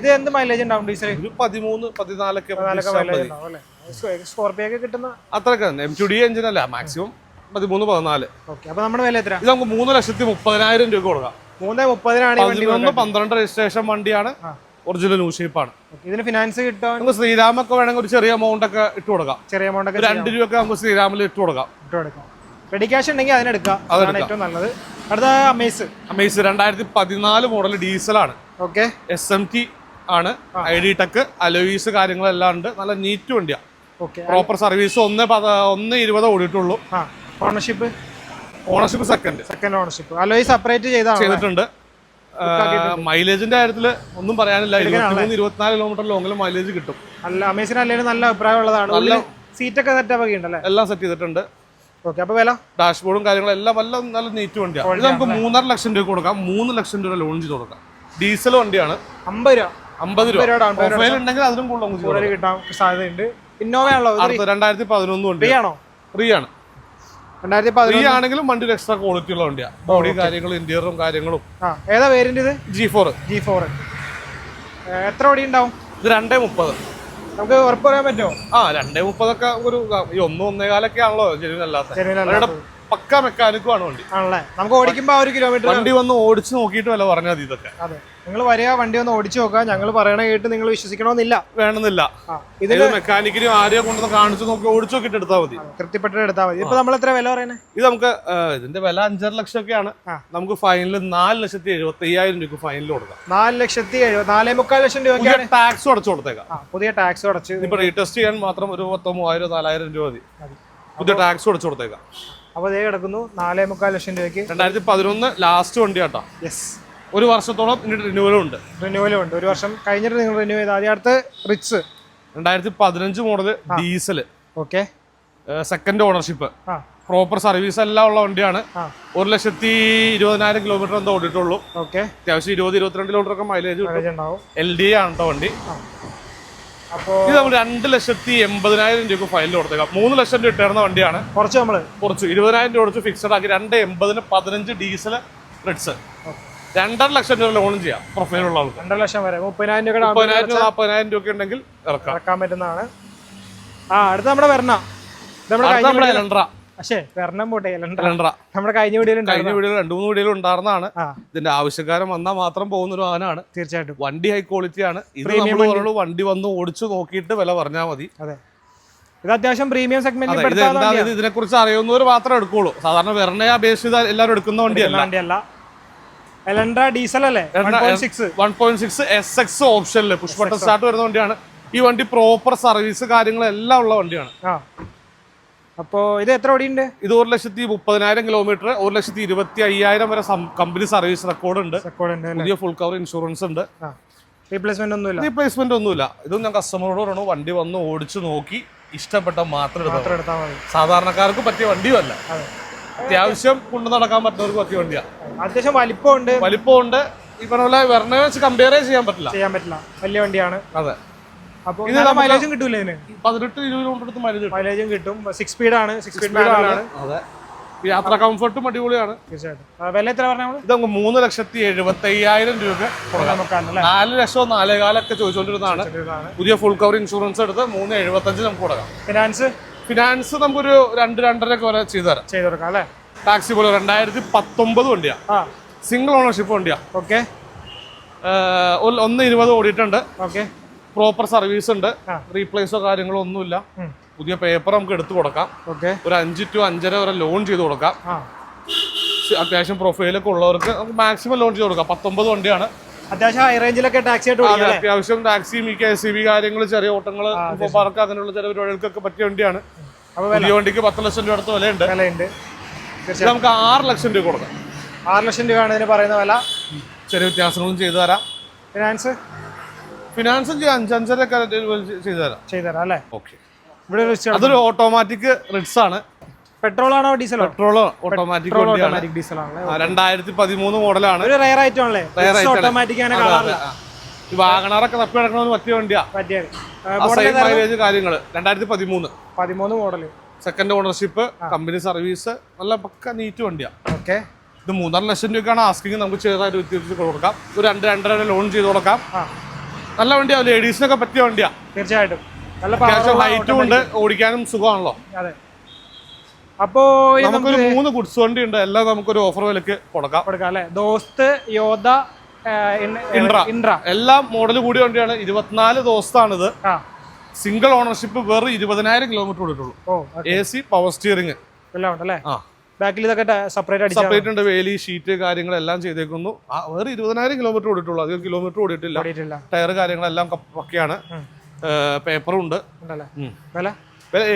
ഇത് എന്ത് മൈലേജ് ഉണ്ടാവും ഡീസൽ ഒരു പതിമൂന്ന് പതിനാലൊക്കെ കിട്ടുന്ന അത്രയൊക്കെ എം ടു ഡി എഞ്ചിനല്ല മാക്സിമം പതിമൂന്ന് പതിനാല്. ഓക്കെ അപ്പൊ നമ്മുടെ വില എത്ര ഇത് നമുക്ക് മൂന്ന് ലക്ഷത്തി മുപ്പതിനായിരം രൂപ കൊടുക്കാം. മൂന്ന് മുപ്പതിനാണ് പതിനൊന്ന് പന്ത്രണ്ട് രജിസ്ട്രേഷൻ വണ്ടിയാണ്. ഒറിജിനൽ ന്യൂ ഷേപ്പാണ്. ഇതിന് ഫിനാൻസ് കിട്ടാൻ? നമുക്ക് ശ്രീരാമൊക്കെ വേണമെങ്കിൽ ഒരു ചെറിയ എമൗണ്ട് ഒക്കെ ഇട്ട് കൊടുക്കാം. ചെറിയ എമൗണ്ട് ഒക്കെ രണ്ട് രൂപയൊക്കെ നമുക്ക് ശ്രീരാമിൽ ഇട്ട് കൊടുക്കാം. ഇട്ട് കൊടുക്കാം. റെഡി ക്യാഷ് ഉണ്ടെങ്കിൽ അതിനെടുക്കാം അതാണ് ഏറ്റവും നല്ലത്. അടുത്ത അമേസ്. അമേസ് രണ്ടായിരത്തി പതിനാല് മോഡൽ ഡീസലാണ് ഓക്കെ. എസ് എം ടി ആണ്. ഐ ഡി ടെക് അലോയിസ് കാര്യങ്ങളെല്ലാം ഉണ്ട്. നല്ല നീറ്റ് വണ്ടിയാണ് ഓക്കെ. പ്രോപ്പർ സർവീസ് ഒന്ന് ഒന്ന് ഇരുപത് ഓടിയിട്ടുള്ളൂ. Ownership ownership second second ownership alloy separate ചെയ്താണ് ചെയ്തിട്ടുണ്ട്. മൈലേജിന്റെ കാര്യത്തിൽ ഒന്നും പറയാനില്ല. ഇരുപത്തിമൂന്ന് ഇരുപത്തിനാല് കിലോമീറ്റർ ലോങ്ങിൽ മൈലേജ് കിട്ടും. അല്ല അമേസിന് അല്ലെങ്കിൽ നല്ല അഭിപ്രായം ഉള്ളതാണ്. സീറ്റൊക്കെ സെറ്റ് ഉണ്ടല്ലേ? എല്ലാം സെറ്റ് ചെയ്തിട്ടുണ്ട്. ഓക്കെ അപ്പൊ വില? ഡാഷ്ബോർഡും കാര്യങ്ങളും എല്ലാം നല്ല നല്ല നീറ്റ് വണ്ടിയാണ് ഇത് നമുക്ക് മൂന്നര ലക്ഷം രൂപ കൊടുക്കാം. മൂന്ന് ലക്ഷം രൂപ ലോൺ ചെയ്ത് കൊടുക്കാം. ഡീസൽ വണ്ടിയാണ്. അമ്പത് രൂപ. അമ്പത് രൂപ. ഉണ്ടെങ്കിൽ അതിനും കൂടുതൽ കിട്ടാൻ സാധ്യതയുണ്ട്. ഇന്നോവ ആണല്ലോ കൊടുക്കാം. അടുത്ത രണ്ടായിരത്തി പതിനൊന്ന് വണ്ടി. ആണോ? ഫ്രീ ആണ്. രണ്ടായിരത്തി ആണെങ്കിലും വണ്ടി എക്സ്ട്രാ ക്വാളിറ്റി ഉള്ള വണ്ടിയാണ് ബോഡി കാര്യങ്ങളും ഇന്റീരിയറും കാര്യങ്ങളും. ഏതാ വേരിയന്റ് ഇത്? ജി ഫോർ ജി ഫോർ എത്ര ഓടി ഉണ്ടാവും? ഇത് രണ്ടേ മുപ്പത്. നമുക്ക് ഉറപ്പ് പറയാൻ പറ്റുമോ? ആ രണ്ടേ മുപ്പതൊക്കെ ഒരു ഈ ഒന്ന് ഒന്നേകാലൊക്കെ ആണല്ലോ ജനുവിനല്ലാത്ത. പക്ക മെക്കാനിക്കും ആണ് വണ്ടി. ആണല്ലേ? നമുക്ക് ഓടിക്കുമ്പോ ആ ഒരു കിലോമീറ്റർ വണ്ടി വന്ന് ഓടിച്ച് നോക്കിയിട്ട് വല്ല പറഞ്ഞാൽ മതി ഇതൊക്കെ. അതെ. നിങ്ങൾ വരിക വണ്ടി ഒന്ന് ഓടിച്ചു നോക്കുക. ഞങ്ങൾ പറയണ കേട്ട് നിങ്ങൾ വിശ്വസിക്കണമെന്നില്ല. വേണമെന്നില്ല. ഇത് മെക്കാനിക്കിനും ആരെയോ കൊണ്ടൊന്ന് കാണിച്ചു നോക്കി ഓടിച്ചു നോക്കിട്ട് എടുത്താൽ മതി. തൃപ്തിപ്പെട്ടിട്ട് എടുത്താൽ മതി. ഇപ്പൊ നമ്മൾ എത്ര വില പറയുന്നത് ഇത് നമുക്ക് ഇതിന്റെ വില അഞ്ചര ലക്ഷം ഒക്കെയാണ്. നമുക്ക് ഫൈനൽ നാല് ലക്ഷത്തി എഴുപത്തി അയ്യായിരം രൂപ ഫൈനൽ കൊടുക്കാം. നാല് ലക്ഷത്തി നാലേ മുക്കാൽ ലക്ഷം രൂപ ടാക്സ് അടച്ചു കൊടുത്തേക്കാം. പുതിയ ടാക്സ് അടച്ച് ഇപ്പൊ റീടെസ്റ്റ് ചെയ്യാൻ മാത്രം ഒരു പത്തോ മൂവായിരം നാലായിരം രൂപ മതി. മതി. പുതിയ ടാക്സ് അടച്ചു കൊടുത്തേക്കാം. അപ്പൊ ഇതേ കിടക്കുന്നു നാലേ മുക്കാൽ ലക്ഷം രൂപയ്ക്ക്. രണ്ടായിരത്തി പതിനൊന്ന് ലാസ്റ്റ് വണ്ടി കേട്ടോ യെസ് ഒരു വർഷത്തോളം ഇതിന്റെ റിന്യൂവലും ഉണ്ട്. റിന്യൂവലും ഉണ്ട്. ഒരു വർഷം കഴിഞ്ഞിട്ട് നിങ്ങൾ റിന്യൂ ചെയ്ത് ആദ്യം അടുത്ത് റിച്ച് രണ്ടായിരത്തി പതിനഞ്ച് model diesel okay second ownership proper service എല്ലാം ഉള്ള വണ്ടിയാണ്. ഒരു ലക്ഷത്തി ഇരുപതിനായിരം കിലോമീറ്റർ എന്തോ ഓടിയിട്ടുള്ളൂ. ഓക്കെ അത്യാവശ്യം ഇരുപത് ഇരുപത്തിരണ്ട് കിലോമീറ്റർ ഒക്കെ മൈലേജ് എൽ ഡി ആണ് കേട്ടോ വണ്ടി. അപ്പോൾ ഇത് നമ്മൾ രണ്ട് ലക്ഷത്തി എൺപതിനായിരം രൂപ ഫൈനൽ കൊടുത്തേക്കാം. മൂന്ന് ലക്ഷം രൂപ ഇട്ടേർന്ന വണ്ടിയാണ്. കുറച്ച് നമ്മൾ കുറച്ച് ഇരുപതിനായിരം രൂപ കുറച്ച് ഫിക്സഡ് ആക്കി രണ്ട് എൺപതിന് പതിനഞ്ച് ഡീസൽ റിഡ്സ് രണ്ടര ലക്ഷം രൂപ ലോൺ ചെയ്യാം. പ്രൊഫൈൽ ഉള്ള ആൾക്ക്. രണ്ടര ലക്ഷം വരെ. മുപ്പതിനായിരം രൂപ മുപ്പതിനായിരം രൂപ നാൽപ്പതിനായിരം രൂപ ഉണ്ടെങ്കിൽ ഇറക്കാം. ഇറക്കാൻ പറ്റുന്നതാണ്. ആ അടുത്ത നമ്മുടെ വരണ നമ്മുടെ വീഡിയോയിൽ എലൻഡ്ര. പക്ഷേ വരണം പോട്ടെ എലൻഡ്ര. നമ്മുടെ കഴിഞ്ഞ വീഡിയോയിൽ കഴിഞ്ഞ ഉണ്ടായിരുന്നു രണ്ടു മൂന്ന് വീഡിയോയിൽ ഉണ്ടായിരുന്നതാണ്. ഇതിന്റെ ആവശ്യക്കാരൻ വന്നാൽ മാത്രം പോകുന്ന ഒരു വാഹനമാണ്. തീർച്ചയായിട്ടും. വണ്ടി ഹൈ ക്വാളിറ്റി ആണ്. ഇത് നമ്മൾ വണ്ടി. വന്ന് ഓടിച്ചു നോക്കിയിട്ട് വില പറഞ്ഞാൽ മതി. അതെ. ഇത് അത്യാവശ്യം പ്രീമിയം സെഗ്മെന്റിൽ ഇതിനെ കുറിച്ച് അറിയുന്നവർ മാത്രമേ എടുക്കുള്ളൂ. സാധാരണ വെറുതെ അപേക്ഷിച്ച് എല്ലാവരും എടുക്കുന്ന വണ്ടിയല്ല. എലൻഡ്ര ഡീസൽ അല്ലേ? One point six S X ഓപ്ഷനിൽ ബട്ടൺ സ്റ്റാർട്ട് വരുന്ന വണ്ടിയാണ്. ഈ വണ്ടി പ്രോപ്പർ സർവീസ് കാര്യങ്ങളെല്ലാം ഉള്ള വണ്ടിയാണ്. അപ്പോ ഇത് എത്ര ഓടിയുണ്ട്? ഇത് ഒരു ലക്ഷത്തി മുപ്പതിനായിരം കിലോമീറ്റർ ഒരു ലക്ഷത്തി ഇരുപത്തി അയ്യായിരം വരെ കമ്പനി സർവീസ് റെക്കോർഡ് ഉണ്ട്. പുതിയ ഫുൾ കവർ ഇൻഷുറൻസ് ഉണ്ട്. റീപ്ലേസ്മെന്റ് ഒന്നുമില്ല? റീപ്ലേസ്മെന്റ് ഒന്നുമില്ല. ഇതും ഞാൻ കസ്റ്റമറോട് പറഞ്ഞു വണ്ടി വന്ന് ഓടിച്ചു നോക്കി. ഇഷ്ടപ്പെട്ട മാത്രം എടുത്താൽ മതി. സാധാരണക്കാർക്ക് പറ്റിയ വണ്ടിയും അല്ല അത്യാവശ്യം കൊണ്ടു നടക്കാൻ പറ്റുന്നവർക്ക് പറ്റിയ വണ്ടിയാണ് അത്യാവശ്യം വലിപ്പമുണ്ട്. വലിപ്പമുണ്ട്. ഈ പറഞ്ഞ പോലെ വെറുതെ വെച്ച് കമ്പയർ ചെയ്യാൻ പറ്റില്ല. ചെയ്യാൻ പറ്റില്ല. വലിയ വണ്ടിയാണ്. അതെ. അപ്പോൾ ഇത് മൈലേജും കിട്ടൂല ഇതിന്? പതിനെട്ട് ഇരുപത് കിലോമീറ്റർ അടുത്ത് മൈലേജും കിട്ടും. സിക്സ് സ്പീഡാണ് ആണ്. സിക്സ് സ്പീഡ് അതെ. യാത്ര കംഫർട്ടും അടിപൊളിയാണ്. തീർച്ചയായിട്ടും. വില എത്ര പറഞ്ഞാൽ ഇത് നമുക്ക് മൂന്ന് ലക്ഷത്തി എഴുപത്തി അയ്യായിരം രൂപ കൊടുക്കാം. നോക്കാനല്ലേ നാല് നാലേകാലൊക്കെ ചോദിച്ചുകൊണ്ടിരുന്നതാണ് പുതിയ ഫുൾ കവർ ഇൻഷുറൻസ് എടുത്ത് മൂന്ന് എഴുപത്തഞ്ച് നമുക്ക് കൊടുക്കാം. ഫിനാൻസ് ഫിനാൻസ് നമുക്കൊരു രണ്ട് രണ്ടരയൊക്കെ വരെ ചെയ്തു തരാം ചെയ്ത് കൊടുക്കാം അല്ലേ? ടാക്സി പോലെ രണ്ടായിരത്തി പത്തൊമ്പത് വണ്ടിയാ സിംഗിൾ ഓണർഷിപ്പ് വണ്ടിയാ. ഓക്കെ ഒന്ന് ഇരുപത് ഓടിയിട്ടുണ്ട്. ഓക്കെ പ്രോപ്പർ സർവീസ് ഉണ്ട്. റീപ്ലേസോ കാര്യങ്ങളോ ഒന്നുമില്ല. പുതിയ പേപ്പർ നമുക്ക് എടുത്തു കൊടുക്കാം. ഓക്കെ ഒരു അഞ്ച് ടു അഞ്ചര വരെ ലോൺ ചെയ്ത് കൊടുക്കാം. അത്യാവശ്യം പ്രൊഫൈലൊക്കെ ഉള്ളവർക്ക് നമുക്ക് മാക്സിമം ലോൺ ചെയ്ത് കൊടുക്കാം. പത്തൊമ്പത് വണ്ടിയാണ്. അത്യാവശ്യം ഹൈ റേഞ്ചിലൊക്കെ ടാക്സി ആയിട്ട് അത്യാവശ്യം ടാക്സി ഈ കെ എസ് സി ബി കാര്യങ്ങൾ ചെറിയ ഓട്ടങ്ങൾ പാർക്ക് അങ്ങനെയുള്ള ചെറിയ പരിപാടികൾക്കൊക്കെ പറ്റിയ വണ്ടിയാണ്. പുതിയ വണ്ടിക്ക് പത്ത് ലക്ഷം രൂപ അടുത്ത് വിലയുണ്ട്. വിലയുണ്ട്. നമുക്ക് ആറ് ലക്ഷം രൂപ കൊടുക്കാം. ആറ് ലക്ഷം രൂപയാണ് ഇതിന് പറയുന്ന വില. ചെറിയ വ്യത്യാസങ്ങളും ചെയ്തു തരാം. ഫിനാൻസ് ഫിനാൻസും ചെയ്യാം. അഞ്ചഞ്ചരൊക്കെ ചെയ്തു തരാം. ചെയ്തു തരാം അല്ലേ? ഓക്കെ ഇവിടെ അതൊരു ഓട്ടോമാറ്റിക് റിഡ്സ് ആണ്. പെട്രോൾ ആണോ ഡീസലോ പെട്രോൾ ഓട്ടോമാറ്റിക് ഓട്ടോമാറ്റിക് ആണല്ലേ രണ്ടായിരത്തി പതിമൂന്ന് മോഡലാണ്. ഒരു റയർ ആയിട്ടും ആണല്ലേ? Rare ആണ്. ഓട്ടോമാറ്റിക് അങ്ങനെ കാണാറില്ല അതെ, ആ. ഈ വാഗണറൊക്കെ തപ്പി നടക്കണമെന്ന് പറ്റിയ വണ്ടിയാ. മൈലേജ് കാര്യങ്ങൾ രണ്ടായിരത്തി പതിമൂന്ന് പതിമൂന്ന് model second ownership company service നല്ല പക്ക നീറ്റ് വണ്ടിയാ. ഓക്കെ. ഇത് മൂന്നര ലക്ഷം രൂപയ്ക്കാണ് ആസ്കിങ് നമുക്ക് ചെറുതായിട്ട് വ്യത്യാസിച്ച് കൊടുക്കാം. ഒരു രണ്ട് രണ്ടര ലോൺ ചെയ്ത് കൊടുക്കാം. നല്ല വണ്ടിയാ. ലേഡീസിനൊക്കെ പറ്റിയ വണ്ടിയാ. തീർച്ചയായിട്ടും. നല്ല ഹൈറ്റും ഉണ്ട്. ഓടിക്കാനും സുഖമാണല്ലോ. അതെ. അപ്പോ നമുക്കൊരു മൂന്ന് ഗുഡ്സ് വണ്ടി ഉണ്ട്. എല്ലാം നമുക്കൊരു ഓഫർ വിലക്ക് കൊടുക്കാം. കൊടുക്കാം അല്ലെ? ദോസ്ത് യോധ ഇൻട്ര. ഇൻട്ര. എല്ലാം മോഡൽ കൂടിയ വണ്ടിയാണ്. ഇരുപത്തിനാല് ദിവസത്താണിത് ആ. സിംഗിൾ ഓണർഷിപ്പ് വെറും ഇരുപതിനായിരം കിലോമീറ്റർ ഓടിയിട്ടുള്ളൂ. എ സി പവർ സ്റ്റിയറിംഗ് എല്ലാം ഉണ്ടല്ലേ ബാക്കിൽ ഇതൊക്കെ സെപ്പറേറ്റ് സെപ്പറേറ്റ് ഉണ്ട്. വേലി ഷീറ്റ് കാര്യങ്ങളെല്ലാം ചെയ്തേക്കുന്നു. വേറെ ഇരുപതിനായിരം കിലോമീറ്റർ ഓടിയിട്ടുള്ളൂ. അധികം കിലോമീറ്റർ ഓടിയിട്ടില്ല. ടയർ കാര്യങ്ങളെല്ലാം പക്കയാണ് പേപ്പറും ഉണ്ട്. വില?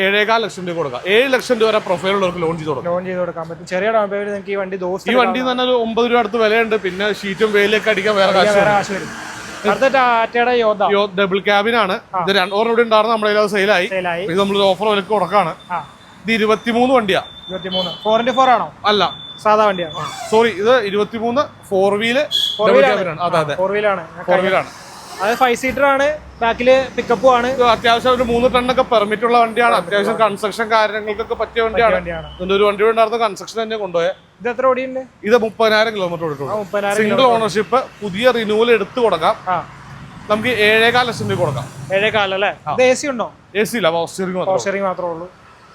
ഏഴേകാൽ ലക്ഷം രൂപ കൊടുക്കാം. ഏഴ് ലക്ഷം രൂപ വരെ പ്രൊഫൈൽ ഉള്ളവർക്ക് ലോൺ ചെയ്ത് കൊടുക്കാം. ലോൺ ചെയ്ത് കൊടുക്കാൻ പറ്റും. ചെറിയ ഡൗൺ പേയ്മെന്റ് നിങ്ങൾക്ക് ഈ വണ്ടി ദോസ്ത് ഈ വണ്ടി തന്നെ ഒരു ഒമ്പത് രൂപ അടുത്ത് വിലയുണ്ട്. പിന്നെ ഷീറ്റും വെയിലൊക്കെ അടിക്കാൻ വേറെ കാശ് വേറെ കാശ് വരും. ഡബിൾ ക്യാബിനാണ് ഇത് രണ്ടോറും കൂടി ഉണ്ടായിരുന്നു. നമ്മുടെ കയ്യിൽ സെയിലായി ഇത് നമ്മൾ ഓഫർ വിലക്ക് കൊടുക്കാണ്. ഇത് ഇരുപത്തിമൂന്ന് വണ്ടിയാ. ഇരുപത്തി മൂന്ന് ഫോർ ഇന്റു ഫോർ ആണോ? അല്ല. സാധാ വണ്ടിയാണ് സോറി ഇത് ഇരുപത്തിമൂന്ന് ഫോർ വീൽ ഫോർ വീലാണ് അതെ അതെ. ഫോർ വീലാണ് ഫോർ വീലാണ് അത് ഫൈവ് സീറ്റർ ആണ്. ബാക്കിൽ പിക്കപ്പും ആണ്. അത്യാവശ്യം ഒരു മൂന്ന് ടണ്ണൊക്കെ പെർമിറ്റ് ഉള്ള വണ്ടിയാണ്. അത്യാവശ്യം കൺസ്ട്രക്ഷൻ കാര്യങ്ങൾക്കൊക്കെ പറ്റിയ വണ്ടിയാണ്. ഒരു വണ്ടി ഉണ്ടായിരുന്ന കൺസ്ട്രക്ഷൻ തന്നെ കൊണ്ടുപോയത് ഇത് എത്ര ഓടിയുണ്ട് ഇത് മുപ്പതിനായിരം കിലോമീറ്റർ മുപ്പതിനായിരം സിംഗിൾ ഓണർഷിപ്പ് പുതിയ റിന്യൂവൽ എടുത്ത് കൊടുക്കാം. നമുക്ക് ഏഴേകാൽ ലക്ഷം രൂപ കൊടുക്കാം. ഏഴേ കാലം അല്ലേ എ സി ഉണ്ടോ? എ സി ഇല്ല പവർ സ്റ്റിയറിംഗ് മാത്രമേ ഉള്ളൂ.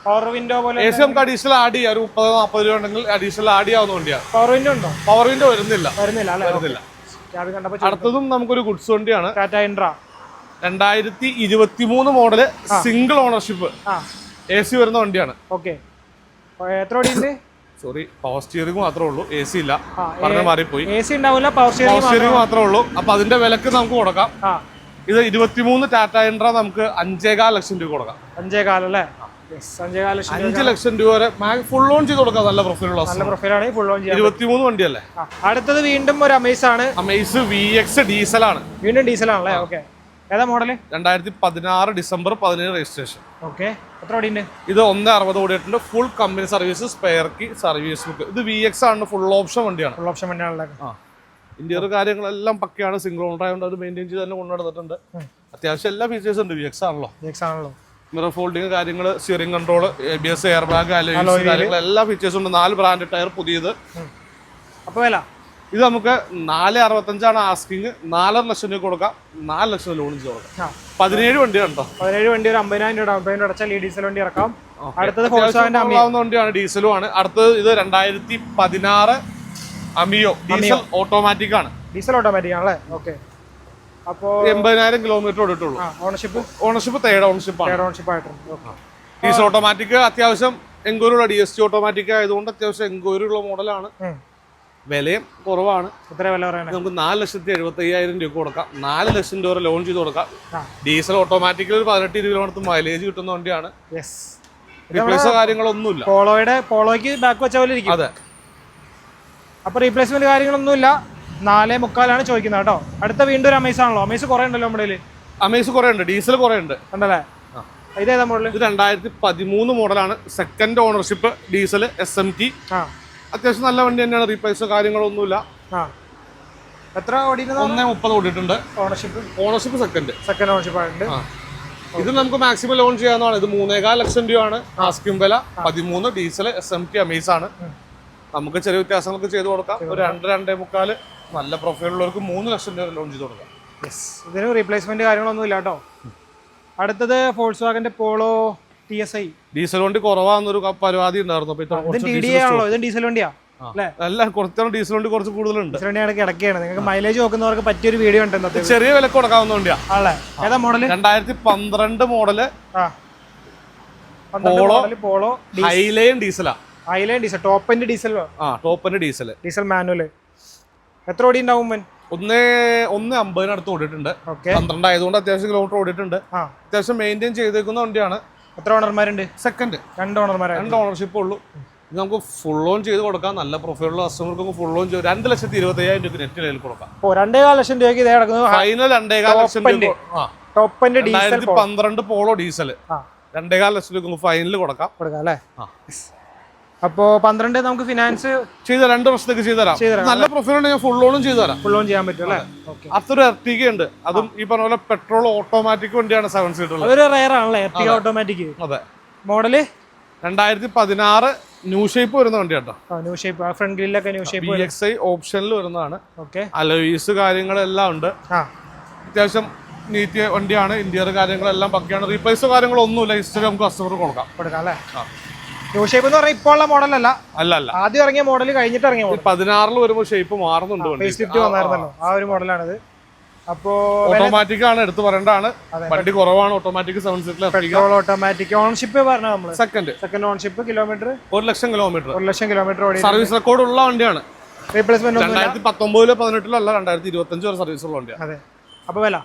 പവർ വിൻഡോ പോലെ എ സി നമുക്ക് അഡീഷണൽ ആഡ് ചെയ്യാം. ഒരു മുപ്പത് നാൽപ്പത് രൂപ ഉണ്ടെങ്കിൽ അഡീഷണൽ ആഡ് ചെയ്യാവുന്ന വണ്ടിയാണ്. പവർ വിൻഡോ ഉണ്ടോ? പവർ വിൻഡോ വരുന്നില്ല. വരുന്നില്ല വരുന്നില്ല. അടുത്തതും നമുക്കൊരു ഗുഡ്സ് വണ്ടിയാണ്. ടാറ്റ ഇൻട്ര. രണ്ടായിരത്തി ഇരുപത്തി മൂന്ന് model single ownership A C വരുന്ന വണ്ടിയാണ്. ഓക്കെ. എത്ര ഓടിയുണ്ട് സോറി പവർ സ്റ്റിയറിംഗ് മാത്രമേ ഉള്ളൂ. എ സി ഇല്ല. പറഞ്ഞ മാറിപ്പോയി. എ സി ഉണ്ടാവില്ല പവർ സ്റ്റിയറിംഗ് മാത്രമേ ഉള്ളൂ. അപ്പൊ അതിന്റെ വിലക്ക് നമുക്ക് കൊടുക്കാം. ഇത് ഇരുപത്തിമൂന്ന് ടാറ്റ ഇൻട്ര നമുക്ക് അഞ്ചേകാൽ ലക്ഷം രൂപ കൊടുക്കാം. അഞ്ചേ കാലം അല്ലേ അഞ്ചേ ലക്ഷം രൂപ. വരെ ഫുൾ ഓൺ ചെയ്ത് കൊടുക്കാം നല്ല പ്രൊഫൈലുള്ള നല്ല പ്രൊഫൈലാണ് ഫുൾ ഓൺ ചെയ്യാം. ഇരുപത്തിമൂന്ന് വണ്ടിയല്ലേ? അടുത്തത് വീണ്ടും ഒരു അമേസ് ആണ്. അമേസ് വി എക്സ് ഡീസലാണ് വീണ്ടും ഡീസൽ ആണല്ലേ? ഓക്കെ ഏതാ മോഡൽ രണ്ടായിരത്തി പതിനാറ് ഡിസംബർ പതിനേഴ് രജിസ്ട്രേഷൻ ഓക്കെ എത്ര ഓടിയുണ്ട് ഇത് ഒന്ന് അറുപത് ഓടിയിട്ടുണ്ട് full company service spare key service book ഇത് വി എക്സ് ആണ് ഫുൾ ഓപ്ഷൻ വണ്ടിയാണ്. ഫുൾ ഓപ്ഷൻ വണ്ടിയാണല്ലേ? ആ. ഇന്റീരിയർ കാര്യങ്ങളെല്ലാം പക്കയാണ്. സിംഗിൾ ഓണർ ആയതുകൊണ്ട് അത് മെയിന്റെയിൻ ചെയ്ത് തന്നെ കൊണ്ടുനടന്നിട്ടുണ്ട്. അത്യാവശ്യം എല്ലാ ഫീച്ചേഴ്സും ഉണ്ട് വി എക്സ് ആണല്ലോ. വി എക്സ് ആണല്ലോ. മിറർ ഫോൾഡിങ് കാര്യങ്ങൾ steering control A B S air bag alloys കാര്യങ്ങൾ എല്ലാ ഫീച്ചേഴ്സും ഉണ്ട്. നാല് ബ്രാൻഡ് ടയർ പുതിയത്. അപ്പോൾ വില? ഇത് നമുക്ക് നാല് അറുപത്തഞ്ചാണ് ആസ്കിങ് നാലര ലക്ഷം രൂപ കൊടുക്കാം. നാല് ലക്ഷം ലോൺ ചെയ്ത് കൊടുക്കാം. പതിനേഴ് വണ്ടിയാണ് കേട്ടോ പതിനേഴ് വണ്ടി ഒരു അമ്പതിനായിരം രൂപ അമ്പതിനായിരം രൂപ അടച്ചാൽ ഈ ഡീസൽ വണ്ടി ഇറക്കാം. അടുത്തത് അത്യാവശ്യം വണ്ടിയാണ് ഡീസലും ആണ്. അടുത്തത് ഇത് രണ്ടായിരത്തി പതിനാറ് അമിയോ ഡീസൽ ഓട്ടോമാറ്റിക് ആണ്. ഡീസൽ ഓട്ടോമാറ്റിക് ആണല്ലേ? ഓക്കെ അപ്പോൾ എൺപതിനായിരം kilometre ഓടിട്ടുള്ളൂ ownership ownership third ownership third ownership ആയിട്ടുണ്ട്. ഡീസൽ ഓട്ടോമാറ്റിക് അത്യാവശ്യം എൻക്വയറിയുള്ള ഡി എസ് ടി ഓട്ടോമാറ്റിക് ആയതുകൊണ്ട് അത്യാവശ്യം എൻക്വയറി ഉള്ള മോഡലാണ് വിലയും കുറവാണ്. എത്ര വില പറയണേ നമുക്ക് നാല് ലക്ഷത്തി എഴുപത്തി അയ്യായിരം രൂപ കൊടുക്കാം. നാല് ലക്ഷം രൂപ ലോൺ ചെയ്ത് കൊടുക്കാം. ഡീസൽ ഓട്ടോമാറ്റിക്കലി ഒരു പതിനെട്ട് ഇരുപത് കിലോമീറ്റർ മൈലേജ് കിട്ടുന്ന വണ്ടിയാണ്. റീപ്ലേസോ കാര്യങ്ങളൊന്നുമില്ല. പോളോയുടെ പോളോയ്ക്ക് ബാക്ക് വെച്ച പോലെ ഇരിക്കും. അതെ. അപ്പോൾ റീപ്ലേസ്മെന്റ് കാര്യങ്ങളൊന്നുമില്ല. നാലേ മുക്കാലാണ് ചോദിക്കുന്നത് കേട്ടോ. അടുത്ത വീണ്ടും ഒരു അമേസ് ആണല്ലോ. അമേസ് കുറേ ഉണ്ടല്ലോ നമ്മുടെ. അമേസ് കുറേ ഉണ്ട്. ഡീസൽ കുറേ ഉണ്ട്. ഉണ്ടല്ലേ? ഇതേതാ മോഡൽ ഇത് രണ്ടായിരത്തി പതിമൂന്ന് മോഡലാണ് second ownership diesel S M T അത്യാവശ്യം നല്ല വണ്ടി തന്നെയാണ്. റീപ്ലേസോ കാര്യങ്ങളൊന്നുമില്ല. എത്ര ഓടി ഒന്നേ മുപ്പത് ഓടിയിട്ടുണ്ട്. Ownership ownership second second ownership ആയിട്ടുണ്ട്. ഇത് നമുക്ക് മാക്സിമം ലോൺ ചെയ്യാവുന്നതാണ്. ഇത് മൂന്നേകാൽ ലക്ഷം രൂപയാണ്. ആസ്കിം വില പതിമൂന്ന്. Diesel S M T Amaze ആണ്. നമുക്ക് ചെറിയ വ്യത്യാസങ്ങളൊക്കെ ചെയ്ത് കൊടുക്കാം. ഒരു രണ്ട് രണ്ടേ മുക്കാൽ. നല്ല പ്രൊഫൈലുള്ളവർക്ക് മൂന്ന് ലക്ഷം രൂപ ലോൺ ചെയ്ത് കൊടുക്കാം. യെസ് ഇതിന് റീപ്ലേസ്മെന്റ് കാര്യങ്ങളൊന്നും ഇല്ല കേട്ടോ. അടുത്തത് ഫോൾസ് വാഗന്റെ Polo T S I. Diesel വണ്ടി കുറവാന്നൊരു പരിപാടി ഉണ്ടായിരുന്നു. ഇതും കുറച്ച് ഡീസൽ വണ്ടിയാ. അല്ലേ? കുറച്ചാണ് ഡീസൽ വണ്ടി കുറച്ച് കൂടുതലുണ്ട്. വണ്ടിയാണ് കിടക്കുകയാണ് നിങ്ങൾക്ക് മൈലേജ് നോക്കുന്നവർക്ക് പറ്റിയൊരു വീഡിയോ ഉണ്ട് ചെറിയ വില കൊടുക്കാവുന്ന വണ്ടിയാ. ഏതാ മോഡൽ രണ്ടായിരത്തി പന്ത്രണ്ട് മോഡൽ പോളോ. പോളോ ഹൈലൈൻ ഡീസലാ ഡീസൽ ടോപ്പ് എൻഡ് ഡീസൽ ആ. ടോപ്പിന്റെ ഡീസൽ ഡീസൽ മാനുവൽ എത്ര ഓടി ഉണ്ടാവും ഒന്ന് ഒന്ന് അമ്പതിനടുത്ത് ഓടിയിട്ടുണ്ട്. പന്ത്രണ്ട് ആയതുകൊണ്ട് അത്യാവശ്യം കിലോമീറ്റർ ഓടിയിട്ടുണ്ട്. അത്യാവശ്യം മെയിന്റെയിൻ ചെയ്തേക്കുന്ന വണ്ടിയാണ്. എത്ര ഓണർമാരുണ്ട് സെക്കൻഡ് രണ്ട് ഓണർമാരാണ് രണ്ട് ഓണർഷിപ്പ് ഉള്ളൂ. ഇത് നമുക്ക് ഫുൾ ഓൺ ചെയ്ത് കൊടുക്കാം. നല്ല പ്രൊഫൈലുള്ള കസ്റ്റമർക്ക് ഫുൾ ഓൺ ചെയ്ത് രണ്ട് ലക്ഷത്തി ഇരുപത്തയ്യായിരം രൂപ നെറ്റ് കയ്യിൽ കൊടുക്കാം. ഓ രണ്ടേ കാല ലക്ഷം രൂപയ്ക്ക് ഇതേ കിടക്കുന്നത് ഫൈനൽ രണ്ടേകാൽ ലക്ഷം. രൂപ ആ. ടോപ്പ് എൻഡ് ഡീസൽ പന്ത്രണ്ട് പോളോ ഡീസൽ രണ്ടേകാൽ ലക്ഷം രൂപ ഫൈനൽ കൊടുക്കാം. കൊടുക്കാം അല്ലേ? ആ അപ്പോൾ പന്ത്രണ്ട് നമുക്ക് ഫിനാൻസ് ചെയ്ത രണ്ട് വർഷത്തേക്ക് ചെയ്തുതരാം. നല്ല പ്രൊഫൈൽ ഉണ്ടെങ്കിൽ ഫുൾ ലോണും ചെയ്തുതരാം. ഫുൾ ലോൺ ചെയ്യാൻ പറ്റും അല്ലേ? അത്ര എർട്ടിക ഉണ്ട്. അതും ഈ പറഞ്ഞ പോലെ പെട്രോൾ ഓട്ടോമാറ്റിക് വണ്ടിയാണ് സെവൻ സീറ്റർ റയർ ആണല്ലേ? എർട്ടിക ഓട്ടോമാറ്റിക് അതെ. മോഡൽ രണ്ടായിരത്തി പതിനാറ് ന്യൂ ഷേപ്പ് വരുന്ന വണ്ടി കേട്ടോ ന്യൂ ഷേപ്പ് ഫ്രണ്ട് ഗ്രില്ലൊക്കെ ന്യൂ ഷേപ്പ് എക്സ് ഐ ഓപ്ഷനിൽ വരുന്നതാണ്. ഓക്കെ അലോയിസ് കാര്യങ്ങളെല്ലാം ഉണ്ട്. അത്യാവശ്യം നീറ്റ് വണ്ടിയാണ്. ഇന്ത്യയുടെ കാര്യങ്ങളെല്ലാം പക്കയാണ്. റീപ്ലേസോ കാര്യങ്ങളൊന്നുമില്ല. ഹിസ്റ്ററി നമുക്ക് കസ്റ്റമർ കൊടുക്കാം. കൊടുക്കാം അല്ലേ. ന്യൂ ഷേപ്പ് എന്ന് പറഞ്ഞാൽ ഇപ്പോൾ ഉള്ള മോഡലല്ല അല്ല അല്ല. ആദ്യം ഇറങ്ങിയ മോഡൽ കഴിഞ്ഞിട്ട് ഇറങ്ങിയ മോഡൽ പതിനാറിൽ വരുമ്പോൾ ഷേപ്പ് മാറുന്നുണ്ട് വന്നായിരുന്നല്ലോ. ആ ഒരു മോഡലാണിത് അപ്പോ ഓട്ടോമാറ്റിക് ആണ് എടുത്തു പറയേണ്ടതാണ്. വണ്ടി കുറവാണ് ഓട്ടോമാറ്റിക് സെവൻ സീറ്റിൽ പെട്രോൾ ഓട്ടോമാറ്റിക് ഓൺഷിപ്പ് പറഞ്ഞ നമ്മൾ സെക്കൻഡ് സെക്കൻഡ് ഓൺഷിപ്പ് കിലോമീറ്റർ ഒരു ലക്ഷം കിലോമീറ്റർ ഒരു ലക്ഷം കിലോമീറ്റർ ഓടി സർവീസ് റെക്കോർഡ് ഉള്ള വണ്ടിയാണ്. റീപ്ലേസ്മെന്റ് രണ്ടായിരത്തി പത്തൊമ്പതിലോ പതിനെട്ടിലോ അല്ല രണ്ടായിരത്തി ഇരുപത്തഞ്ചോ സർവീസ് ഉള്ള വണ്ടിയാണ് അതെ. അപ്പൊ വില?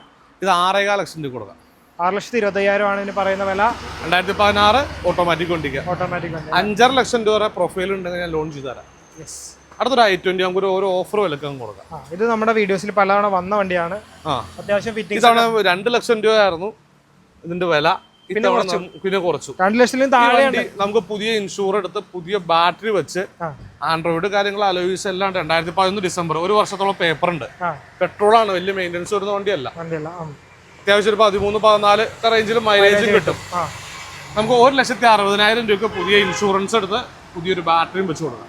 ഇത് ആറേകാൽ ലക്ഷം രൂപ കൊടുക്കാം. ആറ് ലക്ഷത്തി ഇരുപത്തയ്യായിരം ആണ് ഇതിന് പറയുന്ന വില. രണ്ടായിരത്തി പതിനാറ് ഓട്ടോമാറ്റിക് വണ്ടിക്ക്. ഓട്ടോമാറ്റിക് വണ്ടി. അഞ്ചര ലക്ഷം രൂപ വരെ പ്രൊഫൈൽ ഉണ്ടെങ്കിൽ ഞാൻ ലോൺ ചെയ്തു തരാം. യെസ് അടുത്തൊരു ഐ ട്വന്റി നമുക്ക് ഒരു ഓഫർ വിലക്കും കൊടുക്കാം. ആ ഇത് നമ്മുടെ വീഡിയോസിൽ പലതവണ വന്ന വണ്ടിയാണ്. ആ. അത്യാവശ്യം ഫിറ്റിംഗ് ഇതാണ് രണ്ട് ലക്ഷം രൂപയായിരുന്നു ഇതിന്റെ വില. ഇത്തവണ പിന്നെ കുറച്ചു. രണ്ട് ലക്ഷത്തിലും ഈ താഴെ വണ്ടി നമുക്ക് പുതിയ ഇൻഷൂർ എടുത്ത് പുതിയ ബാറ്ററി വെച്ച് ആ. ആൻഡ്രോയിഡ് കാര്യങ്ങൾ അലോയിസ് എല്ലാം രണ്ടായിരത്തി പതിനൊന്ന് ഡിസംബർ ഒരു വർഷത്തോളം പേപ്പർ ഉണ്ട്. ആ. ആണ് വലിയ മെയിന്റെനൻസ് വരുന്ന വണ്ടിയല്ല. വണ്ടിയല്ല. ആ അത്യാവശ്യം ഒരു പതിമൂന്ന് പതിനാല് റേഞ്ചിൽ മൈലേജും കിട്ടും. നമുക്ക് ഒരു ലക്ഷത്തി അറുപതിനായിരം രൂപ പുതിയ ഇൻഷുറൻസ് എടുത്ത് പുതിയൊരു ബാറ്ററിയും വെച്ച് കൊടുക്കാം.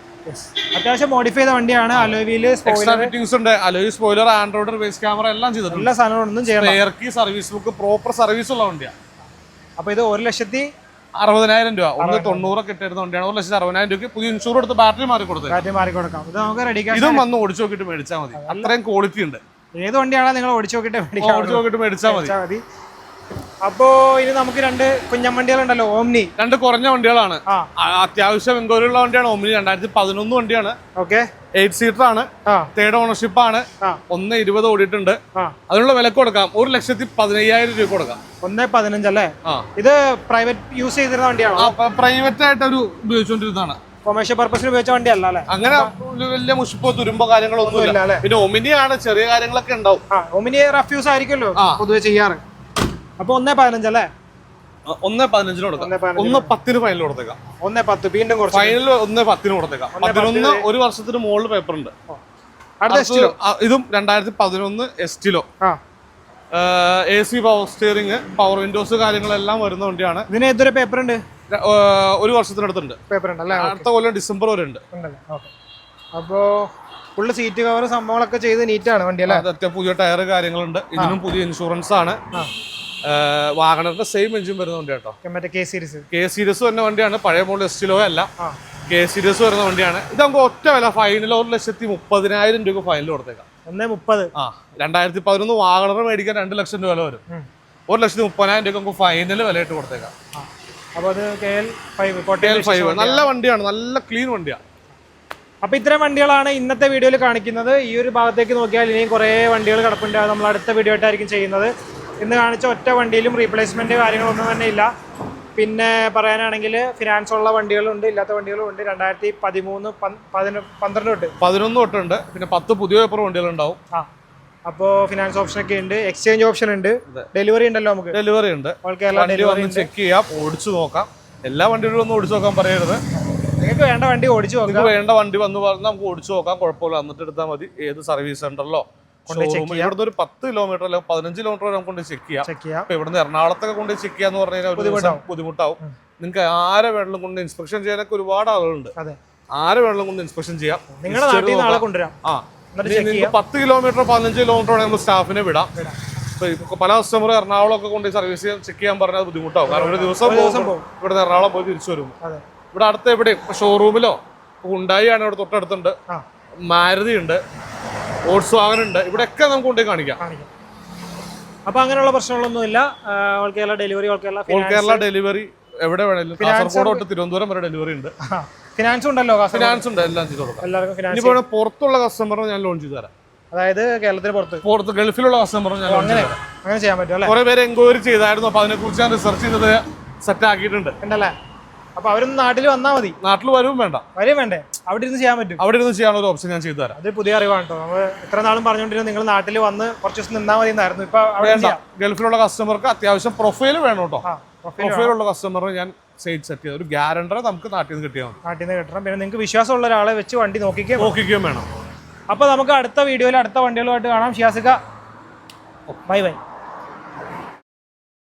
അത്യാവശ്യം മോഡിഫൈ ചെയ്ത വണ്ടിയാണ്. അലോവിയിൽ എക്സ്ട്രാ ഫിറ്റിംഗ്സ് ഉണ്ട്. Alloy spoiler android reverse camera എല്ലാം ചെയ്തിട്ടുണ്ട്. എല്ലാ സാധനങ്ങളൊന്നും ചെയ്യാം സർവീസ് ബുക്ക് പ്രോപ്പർ സർവീസ് ഉള്ള വണ്ടിയാണ് അപ്പൊ ഇത് ഒരു ലക്ഷത്തി അറുപതിനായിരം രൂപ. ഒന്ന് തൊണ്ണൂറ് കിട്ടിയിരുന്ന വണ്ടിയാണ്. ഒരു ലക്ഷത്തി അറുപതിനായിരം രൂപ പുതിയ ഇൻഷൂർ എടുത്ത് ബാറ്ററി മാറി കൊടുത്തത് ബാറ്ററി മാറി കൊടുക്കാം ഇത് നമുക്ക് റെഡി ഇതും വന്ന് ഓടിച്ചു നോക്കിയിട്ട് മേടിച്ചാൽ മതി. അത്രയും ക്വാളിറ്റി ഉണ്ട്. ഏത് വണ്ടിയാണോ നിങ്ങൾ ഓടിച്ചു നോക്കിയിട്ട് മേടിക്കാം ഓടിച്ചു നോക്കിയിട്ട് മേടിച്ചാൽ മതി. അപ്പോ ഇനി നമുക്ക് രണ്ട് കുഞ്ഞൻ വണ്ടികളുണ്ടല്ലോ ഓംനി. രണ്ട് കുറഞ്ഞ വണ്ടികളാണ്. അത്യാവശ്യം എങ്കോലുള്ള വണ്ടിയാണ്. ഓംനി രണ്ടായിരത്തി പതിനൊന്ന് വണ്ടിയാണ്. ഓക്കെ. എയ്റ്റ് സീറ്റർ ആണ്. തേർഡ് ഓണർഷിപ്പ് ആണ്. ഒന്ന് ഇരുപത് ഓടിയിട്ടുണ്ട്. അതിനുള്ള വില കൊടുക്കാം. ഒരു ലക്ഷത്തി പതിനയ്യായിരം രൂപ കൊടുക്കാം. ഒന്ന് പതിനഞ്ചല്ലേ? ഇത് പ്രൈവറ്റ് യൂസ് ചെയ്തിരുന്ന വണ്ടിയാണ്? പ്രൈവറ്റ് ആയിട്ട് ഒരു ഉപയോഗിച്ചുകൊണ്ടിരുന്നതാണ്. കൊമേഴ്ഷ്യൽ പർപ്പസിന് ഉപയോഗിച്ച വണ്ടിയല്ല അല്ലേ? അങ്ങനെ വലിയ മുഷിപ്പോ തുരുമ്പോ കാര്യങ്ങളൊന്നും ഇല്ല അല്ലേ? പിന്നെ ഒമിനിയാണ് ചെറിയ കാര്യങ്ങളൊക്കെ ഉണ്ടാവും. ആ ഒമിനി റഫ്യൂസ് ആയിരിക്കുമല്ലോ പൊതുവെ ചെയ്യാറ്. അപ്പൊ ഒന്നേ പതിനഞ്ചല്ലേ അല്ലേ? ഒന്നേ പതിനഞ്ചിന് കൊടുക്കാം. ഒന്നേ പതിനഞ്ച് പത്തിന് ഫൈനൽ കൊടുത്തേക്കാം. ഒന്നേ പത്ത് വീണ്ടും കുറച്ച്. ഫൈനൽ ഒന്ന് പത്തിന് കൊടുത്തേക്കാം. പതിനൊന്ന് ഒരു വർഷത്തിന് മുകളിൽ പേപ്പർ ഉണ്ട്. ഇതും രണ്ടായിരത്തി പതിനൊന്ന് Estilo A C power steering power windows കാര്യങ്ങളെല്ലാം വരുന്ന വണ്ടിയാണ്. ഇതിന് ഏതൊരു പേപ്പർ ഉണ്ട്? ഒരു വർഷത്തിനടുത്തുണ്ട്. പേപ്പർ ഉണ്ട് അല്ലേ? അടുത്ത കൊല്ലം ഡിസംബർ വരെ ഉണ്ട്. ഉണ്ടല്ലേ? ഓക്കെ അപ്പോ ഫുള്ള് സീറ്റ് കവർ സംഭവങ്ങളൊക്കെ ചെയ്ത് നീറ്റാണ് വണ്ടി അല്ലേ? അത് അത്യാവശ്യം പുതിയ ടയർ കാര്യങ്ങളുണ്ട്. ഇതിനും പുതിയ ഇൻഷുറൻസ് ആണ്. വാഗണറിന്റെ സെയിം എഞ്ചിൻ വരുന്ന വണ്ടി കേട്ടോ. മറ്റേ കെ സീരീസ് കെ സീരീസ് വരുന്ന വണ്ടിയാണ്. പഴയ മോഡൽ എസ്റ്റിലോ അല്ല. കെ സീരീസ് വരുന്ന വണ്ടിയാണ്. ഇത് നമുക്ക് ഒറ്റ വില ഫൈനൽ ഒരു ലക്ഷത്തി മുപ്പതിനായിരം രൂപ ഫൈനൽ കൊടുത്തേക്കാം. ഒന്നേ മുപ്പത്. ആ രണ്ടായിരത്തി പതിനൊന്ന് വാഗണർ മേടിക്കാൻ രണ്ട് ലക്ഷം രൂപ വില വരും. ഒരു ലക്ഷത്തി മുപ്പതിനായിരം രൂപ നമുക്ക് ഫൈനൽ വില ഇട്ട് കൊടുത്തേക്കാം. അപ്പോൾ അത് K L five K Kottayam five നല്ല വണ്ടിയാണ് നല്ല ക്ലീൻ വണ്ടിയാണ് അപ്പൊ ഇത്തരം വണ്ടികളാണ് ഇന്നത്തെ വീഡിയോയിൽ കാണിക്കുന്നത്. ഈ ഒരു ഭാഗത്തേക്ക് നോക്കിയാൽ ഇനിയും കുറേ വണ്ടികൾ കിടപ്പുണ്ട്. അത് നമ്മൾ അടുത്ത വീഡിയോ ആയിട്ടായിരിക്കും ചെയ്യുന്നത്. ഇന്ന് കാണിച്ച ഒറ്റ വണ്ടിയിലും റീപ്ലേസ്മെന്റ് കാര്യങ്ങളൊന്നും തന്നെ ഇല്ല. പിന്നെ പറയാനാണെങ്കിൽ ഫിനാൻസ് ഉള്ള വണ്ടികളുണ്ട് ഇല്ലാത്ത വണ്ടികളും ഉണ്ട് രണ്ടായിരത്തി പതിമൂന്ന് പന്ത്രണ്ട് തൊട്ട്. പതിനൊന്ന് തൊട്ടുണ്ട്. പിന്നെ പത്ത് പുതിയ പേപ്പർ വണ്ടികളുണ്ടാവും. ആ. അപ്പോൾ ഫിനാൻസ് ഓപ്ഷൻ ഒക്കെ ഉണ്ട്. എക്സ്ചേഞ്ച് ഓപ്ഷൻ ഉണ്ട്. ഡെലിവറി ഉണ്ടല്ലോ നമുക്ക്. ഡെലിവറി ഉണ്ട്. വണ്ടി വന്ന് ചെക്ക് ചെയ്യാം. ഓടിച്ചു നോക്കാം. എല്ലാ വണ്ടികളും ഒന്ന് ഓടിച്ചു നോക്കാൻ പറയരുത്. നിങ്ങൾക്ക് വേണ്ട വണ്ടി ഓടിച്ചു നോക്കാം. വേണ്ട വണ്ടി വന്ന് പറഞ്ഞാൽ നമുക്ക് ഓടിച്ചു നോക്കാം. കുഴപ്പമില്ല. എന്നിട്ട് എടുത്താൽ മതി. ഏത് സർവീസ് സെന്ററിലോ ഇവിടുന്ന് ഒരു പത്ത് കിലോമീറ്റർ അല്ലെങ്കിൽ പതിനഞ്ച് കിലോമീറ്റർ വരെ കൊണ്ട് ചെക്ക് ചെയ്യാം. ഇപ്പൊ ഇവിടുന്ന് എറണാകുളത്തൊക്കെ കൊണ്ട് ചെക്ക് ചെയ്യാന്ന് പറഞ്ഞു കഴിഞ്ഞാൽ ഒരു ദിവസം ബുദ്ധിമുട്ടാവും. നിങ്ങൾക്ക് ആരെ വേണമെങ്കിലും കൊണ്ട് ഇൻസ്പെക്ഷൻ ചെയ്യാനൊക്കെ ഒരുപാട് ആളുകളുണ്ട്. ആരെ വേണമെങ്കിലും കൊണ്ട് ഇൻസ്പെക്ഷൻ ചെയ്യാം. നിങ്ങളുടെ നാട്ടിൽ നിന്ന് ആളെ കൊണ്ടുവരാം. ആ. പത്ത് കിലോമീറ്റർ പതിനഞ്ച് കിലോമീറ്റർ വേണമെങ്കിൽ നമ്മൾ സ്റ്റാഫിനെ വിടാം. പല കസ്റ്റമർ എറണാകുളം ഒക്കെ കൊണ്ട് സർവീസ് ചെക്ക് ചെയ്യാൻ പറഞ്ഞാൽ ബുദ്ധിമുട്ടാവും. കാരണം ഒരു ദിവസം ഇവിടുന്ന് എറണാകുളം പോയി തിരിച്ചു വരും. ഇവിടെ അടുത്ത് എവിടെ ഷോറൂമിലോ ഉണ്ടായി ആണ് ഇവിടെ തൊട്ടടുത്തുണ്ട്. മാരുതി ഉണ്ട് ഓട്സ് വാഹനം ഉണ്ട് ഇവിടെയൊക്കെ നമുക്ക് കൊണ്ടുപോയി കാണിക്കാം. അപ്പൊ അങ്ങനെയുള്ള പ്രശ്നങ്ങളൊന്നുമില്ല. All Kerala delivery all Kerala all Kerala delivery എവിടെ വേണമെങ്കിലും കാസർഗോഡ് തൊട്ട് തിരുവനന്തപുരം വരെ ഡെലിവറി ഉണ്ട്. ഫിനാൻസ് ഉണ്ടല്ലോ ഫിനാൻസ് ഉണ്ട്. എല്ലാം ചെയ്ത് കൊടുക്കാം. എല്ലാവർക്കും ഫിനാൻസ് പുറത്തുള്ള കസ്റ്റമറിന് ഞാൻ ലോൺ ചെയ്ത് തരാം. അതായത് കേരളത്തിന് പുറത്ത്. പുറത്ത് ഗൾഫിലുള്ള കസ്റ്റമറിന് ഞാൻ അങ്ങനെ. അങ്ങനെ ചെയ്യാൻ പറ്റും കുറെ പേര് എൻക്വയറി ചെയ്തായിരുന്നു. അപ്പൊ അതിനെ കുറിച്ച് ഞാൻ റിസർച്ച് ചെയ്തത് സെറ്റ് ആക്കിയിട്ടുണ്ട്. ഉണ്ടല്ലേ? അപ്പൊ അവരൊന്ന് നാട്ടിൽ വന്നാൽ മതി. നാട്ടിൽ വരും വേണ്ട. വരും വേണ്ടേ? അവിടെ ഇരുന്ന് ചെയ്യാൻ പറ്റും. അവിടെ ഇരുന്ന് ചെയ്യാനുള്ള ഒരു ഓപ്ഷൻ ഞാൻ ചെയ്തു തരാം. അത് പുതിയ അറിവാണ് കേട്ടോ. നമ്മൾ ഇത്ര നാളും പറഞ്ഞുകൊണ്ടിരുന്നു നിങ്ങൾ നാട്ടിൽ വന്ന് കുറച്ച് ദിവസം നിന്നാൽ മതി എന്നായിരുന്നു ഇപ്പൊ അവിടെ വേണ്ട. ഗൾഫിലുള്ള കസ്റ്റമർക്ക് അത്യാവശ്യം പ്രൊഫൈൽ വേണം കേട്ടോ. പ്രൊഫൈൽ ഉള്ള പ്രൊഫൈലുള്ള കസ്റ്റമറിന് ഞാൻ സൈഡ് സെറ്റ് ചെയ്ത്. ഒരു ഗ്യാരണ്ടറെ നമുക്ക് നാട്ടിൽ നിന്ന് കിട്ടിയാൽ മതി. നാട്ടിൽ നിന്ന് കിട്ടണം. പിന്നെ നിങ്ങൾക്ക് വിശ്വാസമുള്ള ഒരാളെ വെച്ച് വണ്ടി നോക്കിക്കേ നോക്കിക്കുകയും വേണം. അപ്പോൾ നമുക്ക് അടുത്ത വീഡിയോയിൽ അടുത്ത വണ്ടികളുമായിട്ട് കാണാം. ഷിയാസിക്ക ബൈ ബൈ.